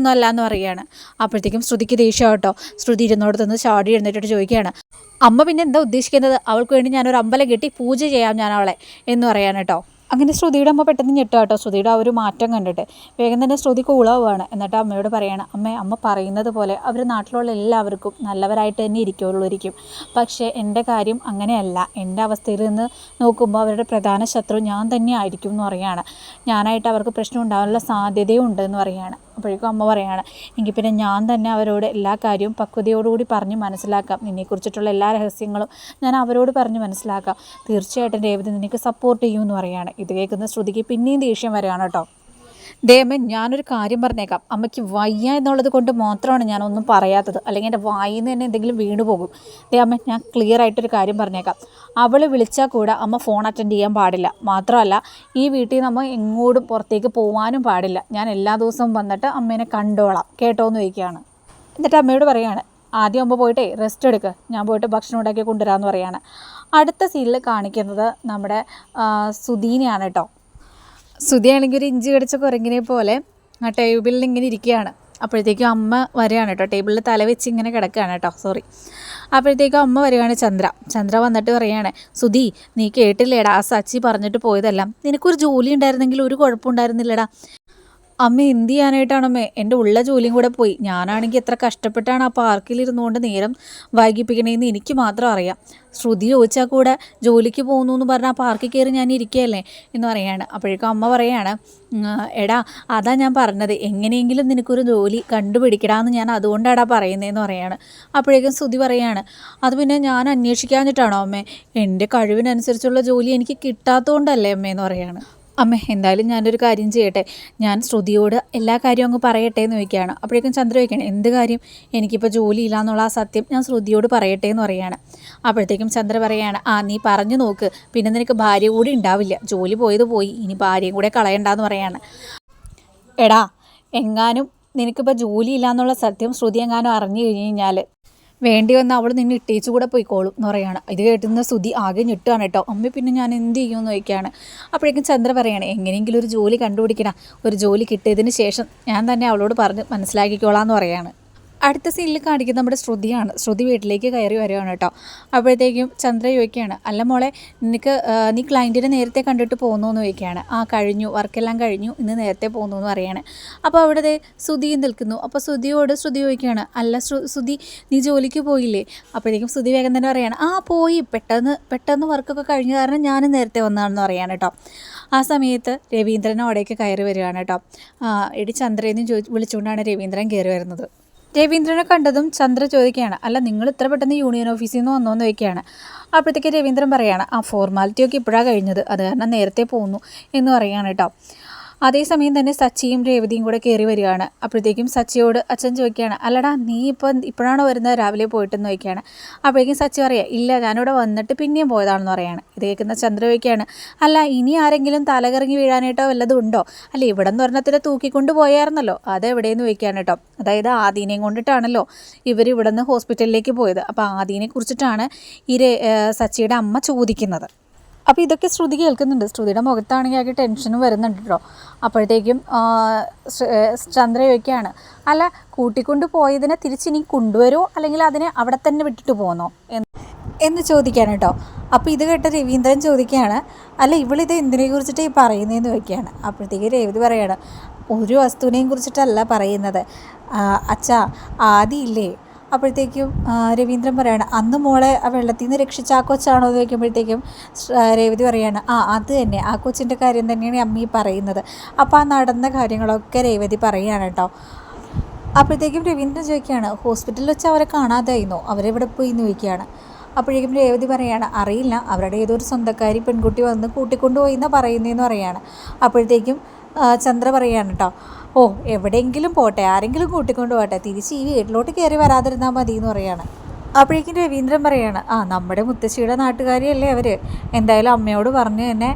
പ്രശ്നക്കാരൊന്നും അല്ല എന്ന് പറയുകയാണ്. അപ്പോഴത്തേക്കും ശ്രുതിക്ക് ദേഷ്യം കേട്ടോ. ശ്രുതി ഇരുന്നോടത്ത് നിന്ന് ചാടി എഴുന്നേറ്റിട്ട് ചോദിക്കുകയാണ് അമ്മ പിന്നെ എന്താ ഉദ്ദേശിക്കുന്നത്? അവൾക്ക് വേണ്ടി ഞാനൊരു അമ്പലം കെട്ടി പൂജ ചെയ്യാം ഞാൻ അവളെ എന്ന് പറയാൻ കേട്ടോ. അങ്ങനെ ശ്രുതിയുടെ അമ്മ പെട്ടെന്ന് ഞെട്ടുക കേട്ടോ. ശ്രുതിയുടെ ആ ഒരു മാറ്റം കണ്ടിട്ട് വേഗം തന്നെ ശ്രുതി കൂളാവുകയാണ്. എന്നിട്ട് അമ്മയോട് പറയാണ് അമ്മ അമ്മ പറയുന്നത് പോലെ അവർ നാട്ടിലുള്ള എല്ലാവർക്കും നല്ലവരായിട്ട് തന്നെ ഇരിക്കുള്ളൂരിക്കും പക്ഷേ എന്റെ കാര്യം അങ്ങനെയല്ല. എന്റെ അവസ്ഥയിൽ നിന്ന് നോക്കുമ്പോൾ അവരുടെ പ്രധാന ശത്രു ഞാൻ തന്നെ ആയിരിക്കും എന്ന് പറയുകയാണ്. ഞാനായിട്ട് അവർക്ക് പ്രശ്നം ഉണ്ടാകാനുള്ള സാധ്യതയും ഉണ്ട് എന്ന് പറയാണ് അപ്പോഴേക്കും അമ്മ പറയുകയാണ് എങ്കിൽ പിന്നെ ഞാൻ തന്നെ അവരോട് എല്ലാ കാര്യവും പക്വതയോടുകൂടി പറഞ്ഞ് മനസ്സിലാക്കാം. നിന്നെക്കുറിച്ചിട്ടുള്ള എല്ലാ രഹസ്യങ്ങളും ഞാൻ അവരോട് പറഞ്ഞ് മനസ്സിലാക്കാം. തീർച്ചയായിട്ടും രേവതി നിനക്ക് സപ്പോർട്ട് ചെയ്യുമെന്ന് പറയുകയാണ് ഇത് കേൾക്കുന്ന ശ്രുതിക്ക് പിന്നെയും ദേഷ്യം വരികയാണ് കേട്ടോ. ദേമൻ ഞാനൊരു കാര്യം പറഞ്ഞേക്കാം. അമ്മയ്ക്ക് വയ്യ എന്നുള്ളത് കൊണ്ട് മാത്രമാണ് ഞാനൊന്നും പറയാത്തത്. അല്ലെങ്കിൽ എന്റെ വായിൽ നിന്ന് തന്നെ എന്തെങ്കിലും വീണു പോകും. ദേമൻ ഞാൻ ക്ലിയർ ആയിട്ടൊരു കാര്യം പറഞ്ഞേക്കാം. അവൾ വിളിച്ചാൽ കൂടെ അമ്മ ഫോൺ അറ്റൻഡ് ചെയ്യാൻ പാടില്ല. മാത്രമല്ല ഈ വീട്ടിൽ നിന്ന് അമ്മ എങ്ങോട്ടും പുറത്തേക്ക് പോകാനും പാടില്ല. ഞാൻ എല്ലാ ദിവസവും വന്നിട്ട് അമ്മേനെ കണ്ടോളാം. കേട്ടോ എന്ന് ചോദിക്കുകയാണ്. എന്നിട്ട് അമ്മയോട് പറയുകയാണ് ആദ്യം അമ്മ പോയിട്ടേ റെസ്റ്റ് എടുക്കുക ഞാൻ പോയിട്ട് ഭക്ഷണം ഉണ്ടാക്കി കൊണ്ടുവരാമെന്ന് പറയുകയാണ് അടുത്ത സീനിൽ കാണിക്കുന്നത് നമ്മുടെ സുധീനെയാണ് കേട്ടോ. സുധിയാണെങ്കിൽ ഒരു ഇഞ്ചി കടിച്ച കുരങ്ങിനെ പോലെ ആ ടേബിളിൽ ഇങ്ങനെ ഇരിക്കുകയാണ്. അപ്പോഴത്തേക്കും അമ്മ വരികയാണ് കേട്ടോ. ടേബിളിൽ തല വെച്ച് ഇങ്ങനെ കിടക്കുകയാണ് കേട്ടോ. സോറി അപ്പോഴത്തേക്കും അമ്മ വരികയാണ് ചന്ദ്ര. ചന്ദ്ര വന്നിട്ട് പറയുകയാണ് സുധി നീ കേട്ടില്ലേടാ? ആ സച്ചി പറഞ്ഞിട്ട് പോയതെല്ലാം. നിനക്കൊരു ജോലി ഉണ്ടായിരുന്നെങ്കിൽ ഒരു കുഴപ്പമുണ്ടായിരുന്നില്ലടാ. അമ്മ എന്ത് ചെയ്യാനായിട്ടാണമ്മേ എന്റെ ഉള്ള ജോലിയും കൂടെ പോയി. ഞാനാണെങ്കിൽ എത്ര കഷ്ടപ്പെട്ടാണ് ആ പാർക്കിൽ ഇരുന്നുകൊണ്ട് നേരം വൈകിപ്പിക്കണേന്ന് എനിക്ക് മാത്രം അറിയാം. ശ്രുതി ചോദിച്ചാൽ കൂടെ ജോലിക്ക് പോകുന്നു എന്ന് പറഞ്ഞാൽ പാർക്കിൽ കയറി ഞാൻ ഇരിക്കുകയല്ലേ എന്ന് പറയാണ്. അപ്പോഴേക്കും അമ്മ പറയാണ് എടാ അതാ ഞാൻ പറഞ്ഞത്. എങ്ങനെയെങ്കിലും നിനക്കൊരു ജോലി കണ്ടുപിടിക്കടാന്ന് ഞാൻ അതുകൊണ്ടാടാ പറയുന്നതെന്ന് പറയാണ്. അപ്പോഴേക്കും ശ്രുതി പറയാണ് അത് പിന്നെ ഞാൻ അന്വേഷിക്കാഞ്ഞിട്ടാണോ അമ്മേ? എന്റെ കഴിവിനനുസരിച്ചുള്ള ജോലി എനിക്ക് കിട്ടാത്തതുകൊണ്ടല്ലേ അമ്മേ? എന്ന് പറയാണ്. അമ്മ എന്തായാലും ഞാനൊരു കാര്യം ചെയ്യട്ടെ. ഞാൻ ശ്രുതിയോട് എല്ലാ കാര്യവും അങ്ങ് പറയട്ടെ എന്ന് ചോദിക്കുകയാണ്. അപ്പോഴേക്കും ചന്ദ്ര ചോദിക്കണം എന്ത് കാര്യം? എനിക്കിപ്പോൾ ജോലിയില്ല എന്നുള്ള ആ സത്യം ഞാൻ ശ്രുതിയോട് പറയട്ടെ എന്ന് പറയുകയാണ്. അപ്പോഴത്തേക്കും ചന്ദ്ര പറയുകയാണ് ആ നീ പറഞ്ഞു നോക്ക്. പിന്നെ നിനക്ക് ഭാര്യ കൂടി ഉണ്ടാവില്ല. ജോലി പോയത് പോയി. ഇനി ഭാര്യയും കൂടെ കളയണ്ടെന്ന് പറയാണ്. എടാ എങ്ങാനും നിനക്കിപ്പോൾ ജോലിയില്ല എന്നുള്ള സത്യം ശ്രുതി എങ്ങാനും അറിഞ്ഞു കഴിഞ്ഞ് കഴിഞ്ഞാൽ വേണ്ടി വന്ന അവൾ നിന്നെ ഇട്ടേച്ചു കൂടെ പോയിക്കോളും എന്ന് പറയാണ്. ഇത് കേട്ടുന്ന സുതി ആകെ ഞെട്ടുകയാണ് കേട്ടോ. അമ്മ പിന്നെ ഞാൻ എന്ത് ചെയ്യുമെന്ന് ചോദിക്കുകയാണ്. അപ്പോഴേക്കും ചന്ദ്ര പറയാണ് എങ്ങനെയെങ്കിലും ഒരു ജോലി കണ്ടുപിടിക്കണം ഒരു ജോലി കിട്ടിയതിന് ശേഷം ഞാൻ തന്നെ അവളോട് പറഞ്ഞ് മനസ്സിലാക്കിക്കോളാം എന്ന് പറയാണ്. അടുത്ത സീനിൽ കാണിക്കുന്നത് നമ്മുടെ ശ്രുതിയാണ്. ശ്രുതി വീട്ടിലേക്ക് കയറി വരികയാണ് കേട്ടോ. അപ്പോഴത്തേക്കും ചന്ദ്ര ചോദിക്കുകയാണ് അല്ല മോളെ നിനക്ക് നീ ക്ലയന്റിനെ നേരത്തെ കണ്ടിട്ട് പോകുന്നു എന്ന് ചോദിക്കുകയാണ്. ആ കഴിഞ്ഞു വർക്കെല്ലാം കഴിഞ്ഞു ഇന്ന് നേരത്തെ പോകുന്നു എന്ന് പറയാണ്. അപ്പോൾ അവിടെ ദേ ശ്രുതിയും നിൽക്കുന്നു. അപ്പോൾ ശ്രുതിയോട് ശ്രുതി ചോദിക്കുകയാണ് അല്ല ശ്രു ശ്രുതി നീ ജോലിക്ക് പോയില്ലേ? അപ്പോഴത്തേക്കും ശ്രുതി വേഗം തന്നെ പറയാണ് ആ പോയി. പെട്ടെന്ന് പെട്ടെന്ന് വർക്കൊക്കെ കഴിഞ്ഞ കാരണം ഞാൻ നേരത്തെ വന്നതാണെന്ന് പറയാണ് കേട്ടോ. ആ സമയത്ത് രവീന്ദ്രൻ അവിടേക്ക് കയറി വരികയാണ് കേട്ടോ. എടി ചന്ദ്രയെന്ന് വിളിച്ചുകൊണ്ടാണ് രവീന്ദ്രൻ കയറി വരുന്നത്. രവീന്ദ്രനെ കണ്ടതും ചന്ദ്ര ചോദിക്കുകയാണ് അല്ല നിങ്ങൾ ഇത്ര പെട്ടെന്ന് യൂണിയൻ ഓഫീസിൽ നിന്ന് വന്നോന്ന് ചോദിക്കുകയാണ്. അപ്പോഴത്തേക്ക് രവീന്ദ്രൻ പറയുകയാണ് ആ ഫോർമാലിറ്റിയൊക്കെ ഇപ്പോഴാണ് കഴിഞ്ഞത്. അത് കാരണം നേരത്തെ പോകുന്നു എന്ന് പറയുകയാണ് കേട്ടോ. അതേസമയം തന്നെ സച്ചിയും രേവതിയും കൂടെ കയറി വരികയാണ്. അപ്പോഴത്തേക്കും സച്ചിയോട് അച്ഛൻ ചോദിക്കുകയാണ് അല്ലടാ നീ ഇപ്പം ഇപ്പോഴാണോ വരുന്നത്? രാവിലെ പോയിട്ടെന്ന് ചോദിക്കുകയാണ്. അപ്പോഴേക്കും സച്ചി പറയുക ഇല്ല ഞാനിവിടെ വന്നിട്ട് പിന്നെയും പോയതാണെന്ന് പറയാണ്. ഇത് കേൾക്കുന്ന ചന്ദ്ര ചോദിക്കുകയാണ് അല്ല ഇനി ആരെങ്കിലും തലകറങ്ങി വീഴാനായിട്ടോ വല്ലതും ഉണ്ടോ? അല്ല ഇവിടെ നിന്ന് പറഞ്ഞതിനെ തൂക്കിക്കൊണ്ട് പോയായിരുന്നല്ലോ അത് എവിടെയെന്ന് ചോദിക്കുകയാണ് കേട്ടോ. അതായത് ആദീനെയും കൊണ്ടിട്ടാണല്ലോ ഇവർ ഇവിടെ നിന്ന് ഹോസ്പിറ്റലിലേക്ക് പോയത്. അപ്പോൾ ആദീനെ കുറിച്ചിട്ടാണ് ഈ സച്ചിയുടെ അമ്മ ചോദിക്കുന്നത്. അപ്പോൾ ഇതൊക്കെ ശ്രുതി കേൾക്കുന്നുണ്ട്. ശ്രുതിയുടെ മുഖത്താണെങ്കിൽ ആകെ ടെൻഷനും വരുന്നുണ്ട് കേട്ടോ അപ്പോഴത്തേക്കും ആ, ശ്ര- ഏ, ചന്ദ്ര ചോദിക്കുകയാണ് അല്ല കൂട്ടിക്കൊണ്ട് പോയതിനെ തിരിച്ചിനി കൊണ്ടുവരുമോ അല്ലെങ്കിൽ അതിനെ അവിടെ തന്നെ വിട്ടിട്ട് പോകുന്നോ എന്ന് എന്ന് ചോദിക്കാണ് കേട്ടോ അപ്പോൾ ഇത് കേട്ട രവീന്ദ്രൻ ചോദിക്കുകയാണ് അല്ല ഇവളിത് എന്തിനെ കുറിച്ചിട്ട് ഈ പറയുന്നതെന്ന് ചോദിക്കുകയാണ്. അപ്പോഴത്തേക്ക് രേവതി പറയുകയാണ് ഒരു വസ്തുവിനെയും കുറിച്ചിട്ടല്ല പറയുന്നത്. അച്ഛാ ആദിയില്ലേ? അപ്പോഴത്തേക്കും രവീന്ദ്രൻ പറയാണ് അന്ന് മോളെ ആ വെള്ളത്തിൽ നിന്ന് രക്ഷിച്ച ആ കൊച്ചാണോ? എന്ന് ചോദിക്കുമ്പോഴത്തേക്കും രേവതി പറയാണ് ആ അത് തന്നെ. ആ കൊച്ചിന്റെ കാര്യം തന്നെയാണ് അമ്മ പറയുന്നത്. അപ്പോൾ ആ നടന്ന കാര്യങ്ങളൊക്കെ രേവതി പറയുകയാണ് കേട്ടോ. അപ്പോഴത്തേക്കും രവീന്ദ്രൻ ചോദിക്കുകയാണ് ഹോസ്പിറ്റലിൽ വെച്ച് അവരെ കാണാതായിരുന്നു? അവരെവിടെ പോയി? എന്ന് ചോദിക്കുകയാണ്. അപ്പോഴേക്കും രേവതി പറയാണ് അറിയില്ല. അവരുടെ ഏതോ ഒരു സ്വന്തക്കാരി പെൺകുട്ടി വന്ന് കൂട്ടിക്കൊണ്ടുപോയി എന്നാണ് പറയുന്നതെന്ന് പറയാണ്. അപ്പോഴത്തേക്കും ചന്ദ്ര പറയാണ് കേട്ടോ ഓ എവിടെയെങ്കിലും പോട്ടെ ആരെങ്കിലും കൂട്ടിക്കൊണ്ട് പോട്ടെ തിരിച്ച് ഈ വീട്ടിലോട്ട് കയറി വരാതിരുന്നാൽ മതി എന്ന് പറയാണ്. അപ്പോഴേക്കും രവീന്ദ്രൻ പറയാണ് ആ നമ്മുടെ മുത്തശ്ശിയുടെ നാട്ടുകാരിയല്ലേ അവർ എന്തായാലും അമ്മയോട് പറഞ്ഞു തന്നെ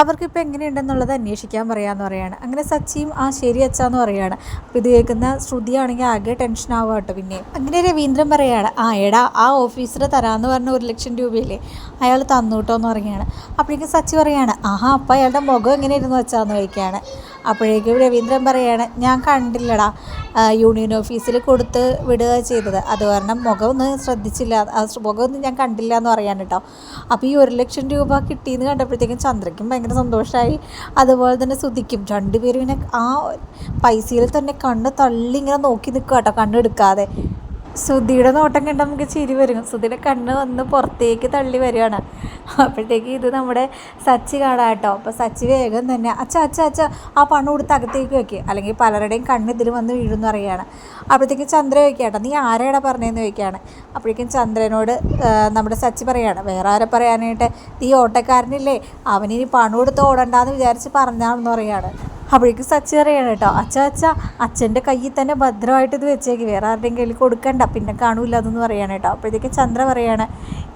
അവർക്കിപ്പോൾ എങ്ങനെയുണ്ടെന്നുള്ളത് അന്വേഷിക്കാൻ പറയാമെന്ന് പറയാണ്. അങ്ങനെ സച്ചിയും ആ ശരി അച്ഛാന്ന് പറയാണ്. അപ്പോൾ ഇത് കേൾക്കുന്ന ശ്രുതിയാണെങ്കിൽ ആകെ ടെൻഷൻ ആവുക കേട്ടോ പിന്നെ. അങ്ങനെ രവീന്ദ്രൻ പറയാണ് ആ എടാ ആ ഓഫീസറെ തരാമെന്ന് പറഞ്ഞ ഒരു ലക്ഷം രൂപയില്ലേ? അയാൾ തന്നു കേട്ടോ എന്ന് പറയുകയാണ് അപ്പോഴേക്കും സച്ചി പറയാണ് ആഹാ അപ്പം അയാളുടെ മുഖം എങ്ങനെയായിരുന്നു വെച്ചാന്ന് ചോദിക്കുകയാണ്. അപ്പോഴേക്കും രവീന്ദ്രൻ പറയാണ് ഞാൻ കണ്ടില്ലടാ യൂണിയൻ ഓഫീസിൽ കൊടുത്ത് വിടുക ചെയ്തത്. അത് കാരണം മുഖമൊന്നും ശ്രദ്ധിച്ചില്ല. മുഖമൊന്നും ഞാൻ കണ്ടില്ല എന്ന് പറയാൻ കേട്ടോ. അപ്പോൾ ഈ ഒരു ലക്ഷം രൂപ കിട്ടിയെന്ന് കണ്ടപ്പോഴത്തേക്കും ചന്ദ്രയ്ക്കും ഭയങ്കര സന്തോഷമായി അതുപോലെ തന്നെ സുധിക്കും രണ്ടുപേരും ഇങ്ങനെ ആ പൈസയിൽ തന്നെ കണ്ണ് തള്ളി ഇങ്ങനെ നോക്കി നിൽക്കുക കേട്ടോ കണ്ണെടുക്കാതെ. സുധിയുടെ നോട്ടം കണ്ടാൽ നമുക്ക് ചിരി വരും. സുധിയുടെ കണ്ണ് വന്ന് പുറത്തേക്ക് തള്ളി വരികയാണ്. അപ്പോഴത്തേക്ക് ഇത് നമ്മുടെ സച്ചി കാണാം കേട്ടോ. അപ്പോൾ സച്ചി വേഗം തന്നെ അച്ഛ അച്ഛ അച്ഛ ആ പണം കൊടുത്ത് അകത്തേക്ക് വെക്കുക അല്ലെങ്കിൽ പലരുടെയും കണ്ണ് ഇതിൽ വന്ന് വീഴുന്നു അറിയാണ് അപ്പോഴത്തേക്കും ചന്ദ്ര ചോദിക്കാട്ടോ നീ ആരെയാണ് പറഞ്ഞതെന്ന് ചോദിക്കുകയാണ്. അപ്പോഴേക്കും ചന്ദ്രനോട് നമ്മുടെ സച്ചി പറയാണ് വേറെ ആരെ പറയാനായിട്ട്? നീ ഓട്ടക്കാരനില്ലേ. അവനിനി പണം കൊടുത്ത് ഓടണ്ടെന്ന് വിചാരിച്ച് പറഞ്ഞാണെന്ന് പറയാണ് അപ്പോഴേക്കും സച്ചി പറയാണ് കേട്ടോ അച്ഛ അച്ഛ അച്ഛന്റെ കയ്യിൽ തന്നെ ഭദ്രമായിട്ട് ഇത് വെച്ചേക്ക് വേറെ ആരുടെയും കയ്യിൽ കൊടുക്കണ്ട പിന്നെ കാണൂല അതെന്ന് പറയാണ് കേട്ടോ. അപ്പോഴത്തേക്ക് ചന്ദ്ര പറയാണ്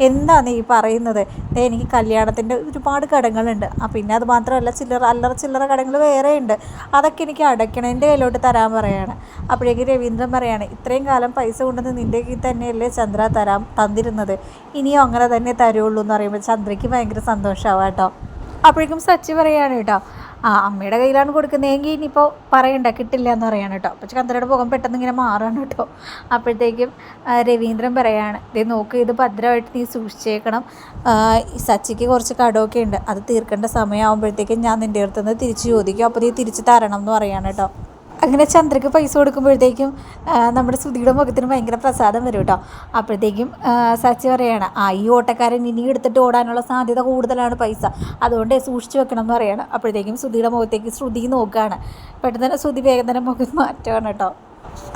എന്താണ് ഈ പറയുന്നത്? എനിക്ക് കല്യാണത്തിന്റെ ഒരുപാട് കടങ്ങളുണ്ട്. ആ പിന്നെ അത് മാത്രമല്ല ചില്ലറ അല്ലറ ചില്ലറ കടങ്ങൾ വേറെ ഉണ്ട്. അതൊക്കെ എനിക്ക് അടയ്ക്കണം എന്റെ കയ്യിലോട്ട് തരാൻ പറയാണ്. അപ്പോഴേക്ക് രവീന്ദ്രൻ പറയാണ് ഇത്രയും കാലം പൈസ കൊണ്ടുവന്ന് നിന്റെ കയ്യിൽ തന്നെയല്ലേ ചന്ദ്ര തരാൻ തന്നിരുന്നത്? ഇനിയും അങ്ങനെ തന്നെ തരുള്ളൂ എന്ന് പറയുമ്പോൾ ചന്ദ്രയ്ക്ക് ഭയങ്കര സന്തോഷമാവാം കേട്ടോ. അപ്പോഴേക്കും സച്ചി പറയാണ് കേട്ടോ ആ അമ്മയുടെ കയ്യിലാണ് കൊടുക്കുന്നതെങ്കിൽ ഇനിയിപ്പോൾ പറയണ്ട കിട്ടില്ല എന്ന് പറയാണ് കേട്ടോ. അപ്പോൾ ചന്ദ്രയുടെ മുഖം പെട്ടെന്ന് ഇങ്ങനെ മാറാണ് കേട്ടോ. അപ്പോഴത്തേക്കും രവീന്ദ്രൻ പറയാണ് ഇത് നോക്ക് ഇത് ഭദ്രമായിട്ട് നീ സൂക്ഷിച്ചേക്കണം. സച്ചിക്ക് കുറച്ച് കടമൊക്കെ ഉണ്ട്. അത് തീർക്കേണ്ട സമയമാകുമ്പോഴത്തേക്കും ഞാൻ നിന്റെ അടുത്തുനിന്ന് തിരിച്ച് ചോദിക്കും. അപ്പോൾ നീ തിരിച്ച് തരണം എന്ന് പറയാണ് കേട്ടോ. അങ്ങനെ ചന്ദ്രക്ക് പൈസ കൊടുക്കുമ്പോഴത്തേക്കും നമ്മുടെ സുധിയുടെ മുഖത്തിന് ഭയങ്കര പ്രസാദം വരും കേട്ടോ. അപ്പോഴത്തേക്കും സച്ചി പറയാണ് ആ ഈ ഓട്ടക്കാരൻ ഇനി എടുത്തിട്ട് ഓടാനുള്ള സാധ്യത കൂടുതലാണ് പൈസ. അതുകൊണ്ട് സൂക്ഷിച്ചു വെക്കണം എന്ന് പറയാണ്. അപ്പോഴത്തേക്കും സുധിയുടെ മുഖത്തേക്ക് ശ്രുതി നോക്കുകയാണ് പെട്ടെന്ന് തന്നെ ശ്രുതി വേഗം തന്നെ മുഖം മാറ്റുകയാണ് കേട്ടോ.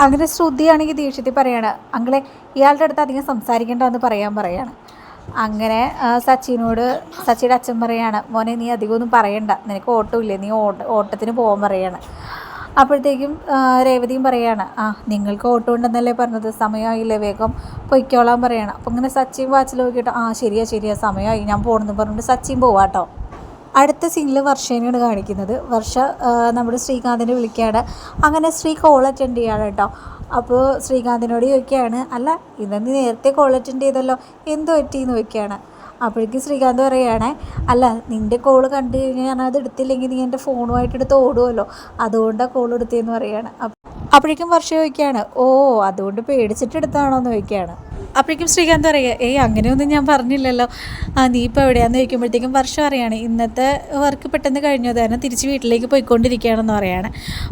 അങ്ങനെ ശ്രുതിയാണെങ്കിൽ ദേഷ്യത്തിൽ പറയാണ് അങ്ങളെ ഇയാളുടെ അടുത്ത് അധികം സംസാരിക്കേണ്ട എന്ന് പറയാൻ പറയാണ്. അങ്ങനെ സച്ചിനോട് സച്ചിയുടെ അച്ഛൻ പറയാണ് മോനെ നീ അധികമൊന്നും പറയണ്ട. നിനക്ക് ഓട്ടമില്ലേ? നീ ഓട്ട ഓട്ടത്തിന് പോകാൻ പറയാണ്. അപ്പോഴത്തേക്കും രേവതിയും പറയാണ് ആ നിങ്ങൾക്ക് ഓട്ടോ ഉണ്ടെന്നല്ലേ പറഞ്ഞത് സമയമായില്ലേ വേഗം പൊയ്ക്കോളാൻ പറയണം. അപ്പം ഇങ്ങനെ സച്ചിൻ വാച്ചിൽ നോക്കിയിട്ട് ആ ശരിയാ ശരിയാ സമയമായി ഞാൻ പോകണമെന്ന് പറഞ്ഞിട്ട് സച്ചിൻ പോവാട്ടോ അടുത്ത സീനിൽ വർഷേനെയാണ് കാണിക്കുന്നത്. വർഷ നമ്മുടെ ശ്രീകാന്തിനെ വിളിക്കുകയാണ് അങ്ങനെ ശ്രീ കോൾ അറ്റൻഡ് ചെയ്യാണ് കേട്ടോ അപ്പോൾ ശ്രീകാന്തിനോട് ചോദിക്കുകയാണ് അല്ല ഇന്ന് നേരത്തെ കോൾ അറ്റൻഡ് ചെയ്തല്ലോ എന്ത് പറ്റിയെന്ന് ചോദിക്കുകയാണ്. അപ്പോഴേക്കും ശ്രീകാന്ത് പറയുകയാണേ അല്ല നിന്റെ കോൾ കണ്ടു കഴിഞ്ഞാൽ ഞാൻ അത് എടുത്തില്ലെങ്കിൽ നീ എന്റെ ഫോണുമായിട്ട് എടുത്ത് ഓടുമല്ലോ അതുകൊണ്ടാണ് കോൾ എടുത്തതെന്ന് പറയുകയാണ്. അപ്പോഴേക്കും വർഷ ചോദിക്കുകയാണ് ഓ അതുകൊണ്ട് പേടിച്ചിട്ട് എടുത്താണോ എന്ന് ചോദിക്കുകയാണ്. അപ്പോഴേക്കും ശ്രീകാന്ത് പറയുക ഏയ് അങ്ങനെയൊന്നും ഞാൻ പറഞ്ഞില്ലല്ലോ. ആ നീ ഇപ്പോൾ എവിടെയാന്ന് ചോദിക്കുമ്പോഴത്തേക്കും വർഷം അറിയാണ് ഇന്നത്തെ വർക്ക് പെട്ടെന്ന് കഴിഞ്ഞു? കാരണം തിരിച്ച് വീട്ടിലേക്ക് പോയിക്കൊണ്ടിരിക്കുകയാണെന്ന് പറയാണ്.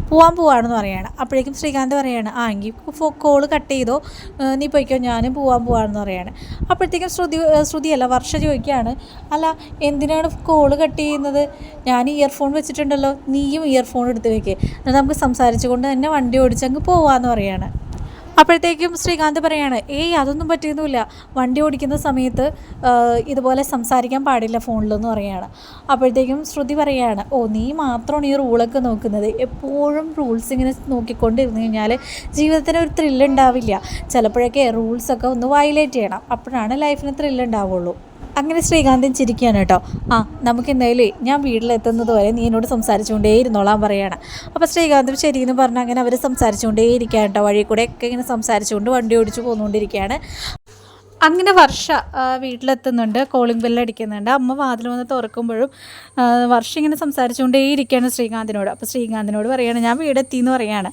പോവാൻ പോവാണെന്ന് പറയാണ്. അപ്പോഴേക്കും ശ്രീകാന്ത് പറയാണ് ആ എങ്കിൽ കോൾ കട്ട് ചെയ്തോ? നീ പോയിക്കോ ഞാനും പോവാൻ പോവാണെന്ന് പറയാണ്. അപ്പോഴത്തേക്കും ശ്രുതി ശ്രുതിയല്ല വർഷ ചോദിക്കുകയാണ് അല്ല എന്തിനാണ് കോൾ കട്ട് ചെയ്യുന്നത്? ഞാൻ ഇയർഫോൺ വെച്ചിട്ടുണ്ടല്ലോ നീയും ഇയർഫോൺ എടുത്ത് വെക്കേ. എന്നിട്ട് നമുക്ക് സംസാരിച്ചുകൊണ്ട് തന്നെ വണ്ടി ഓടിച്ചങ്ങ് പോവാന്ന് പറയാണ്. അപ്പോഴത്തേക്കും ശ്രീകാന്ത് പറയാണ് ഏയ് അതൊന്നും പറ്റിയൊന്നുമില്ല. വണ്ടി ഓടിക്കുന്ന സമയത്ത് ഇതുപോലെ സംസാരിക്കാൻ പാടില്ല ഫോണിലെന്ന് പറയാണ് അപ്പോഴത്തേക്കും ശ്രുതി പറയാണ് ഓ നീ മാത്രമാണ് ഈ റൂളൊക്കെ നോക്കുന്നത്. എപ്പോഴും റൂൾസ് ഇങ്ങനെ നോക്കിക്കൊണ്ടിരുന്നു കഴിഞ്ഞാൽ ജീവിതത്തിന് ഒരു ത്രില്ലുണ്ടാവില്ല ചിലപ്പോഴൊക്കെ റൂൾസൊക്കെ ഒന്ന് വയലേറ്റ് ചെയ്യണം. അപ്പോഴാണ് ലൈഫിന് ത്രില്ല് ഉണ്ടാവുള്ളൂ. അങ്ങനെ ശ്രീകാന്തൻ ചിരിക്കുകയാണ് കേട്ടോ. ആ നമുക്ക് എന്തായാലും ഞാൻ വീട്ടിലെത്തുന്നത് വരെ നീ എന്നോട് സംസാരിച്ചുകൊണ്ടേ ഇരുന്നോളാൻ പറയാണ്. അപ്പോൾ ശ്രീകാന്തും ശരിയെന്ന് പറഞ്ഞ് അങ്ങനെ അവർ സംസാരിച്ചുകൊണ്ടേ ഇരിക്കുകയാണ് കേട്ടോ. വഴി കൂടെ ഒക്കെ ഇങ്ങനെ സംസാരിച്ചുകൊണ്ട് വണ്ടി ഓടിച്ചു പോന്നുകൊണ്ടിരിക്കുകയാണ്. അങ്ങനെ വർഷ വീട്ടിലെത്തുന്നുണ്ട് കോളിംഗ് ബെല്ലടിക്കുന്നുണ്ട് അമ്മ വാതിൽ വന്ന് തുറക്കുമ്പോഴും വർഷ ഇങ്ങനെ സംസാരിച്ചുകൊണ്ടേയിരിക്കുകയാണ് ശ്രീകാന്തിനോട്. അപ്പോൾ ശ്രീകാന്തിനോട് പറയുകയാണ് ഞാൻ വീടെത്തി എന്ന് പറയുകയാണ്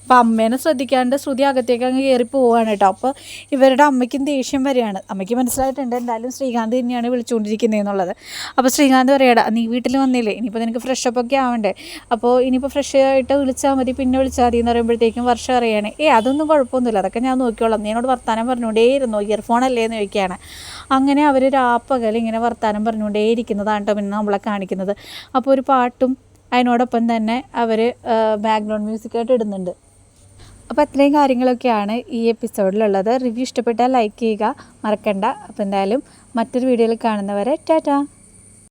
അപ്പോൾ അമ്മേനെ ശ്രദ്ധിക്കാണ്ട് ശ്രുതി അകത്തേക്ക് അങ്ങ് കയറി പോവുകയാണ് കേട്ടോ അപ്പോൾ ഇവരുടെ അമ്മയ്ക്കും ദേഷ്യം വരികയാണ്. അമ്മയ്ക്ക് മനസ്സിലായിട്ടുണ്ട് എന്തായാലും ശ്രീകാന്ത് തന്നെയാണ് വിളിച്ചുകൊണ്ടിരിക്കുന്നത് എന്നുള്ളത്. അപ്പോൾ ശ്രീകാന്ത് പറയടാ നീ വീട്ടിൽ വന്നില്ലേ? ഇനിയിപ്പോൾ നിനക്ക് ഫ്രഷ് അപ്പ് ഒക്കെ ആവണ്ടേ. അപ്പോൾ ഇനിയിപ്പോൾ ഫ്രഷ് ആയിട്ട് വിളിച്ചാൽ മതി പിന്നെ വിളിച്ചാൽ മതി എന്ന് പറയുമ്പോഴത്തേക്കും വർഷം അറിയാണ് ഏ അതൊന്നും കുഴപ്പമൊന്നുമില്ല. അതൊക്കെ ഞാൻ നോക്കിക്കോളാം. നീ എന്നോട് വർത്താനം പറഞ്ഞുകൊണ്ടേയിരുന്നു. ഇയർഫോൺ അല്ലേ എന്ന് ചോദിക്കുകയാണ്. അങ്ങനെ അവർ രാപ്പകൽ ഇങ്ങനെ വർത്താനം പറഞ്ഞുകൊണ്ടേ ഇരിക്കുന്നതാണ് കേട്ടോ പിന്നെ നമ്മളെ കാണിക്കുന്നത്. അപ്പോൾ ഒരു പാട്ടും അതിനോടൊപ്പം തന്നെ അവർ ബാക്ക്ഗ്രൗണ്ട് മ്യൂസിക്കായിട്ട് ഇടുന്നുണ്ട്. അപ്പോൾ അത്രയും കാര്യങ്ങളൊക്കെയാണ് ഈ എപ്പിസോഡിലുള്ളത്. റിവ്യൂ ഇഷ്ടപ്പെട്ടാൽ ലൈക്ക് ചെയ്യുക. മറക്കണ്ട. അപ്പോൾ എന്തായാലും മറ്റൊരു വീഡിയോയിൽ കാണുന്നവരെ ടാറ്റാ.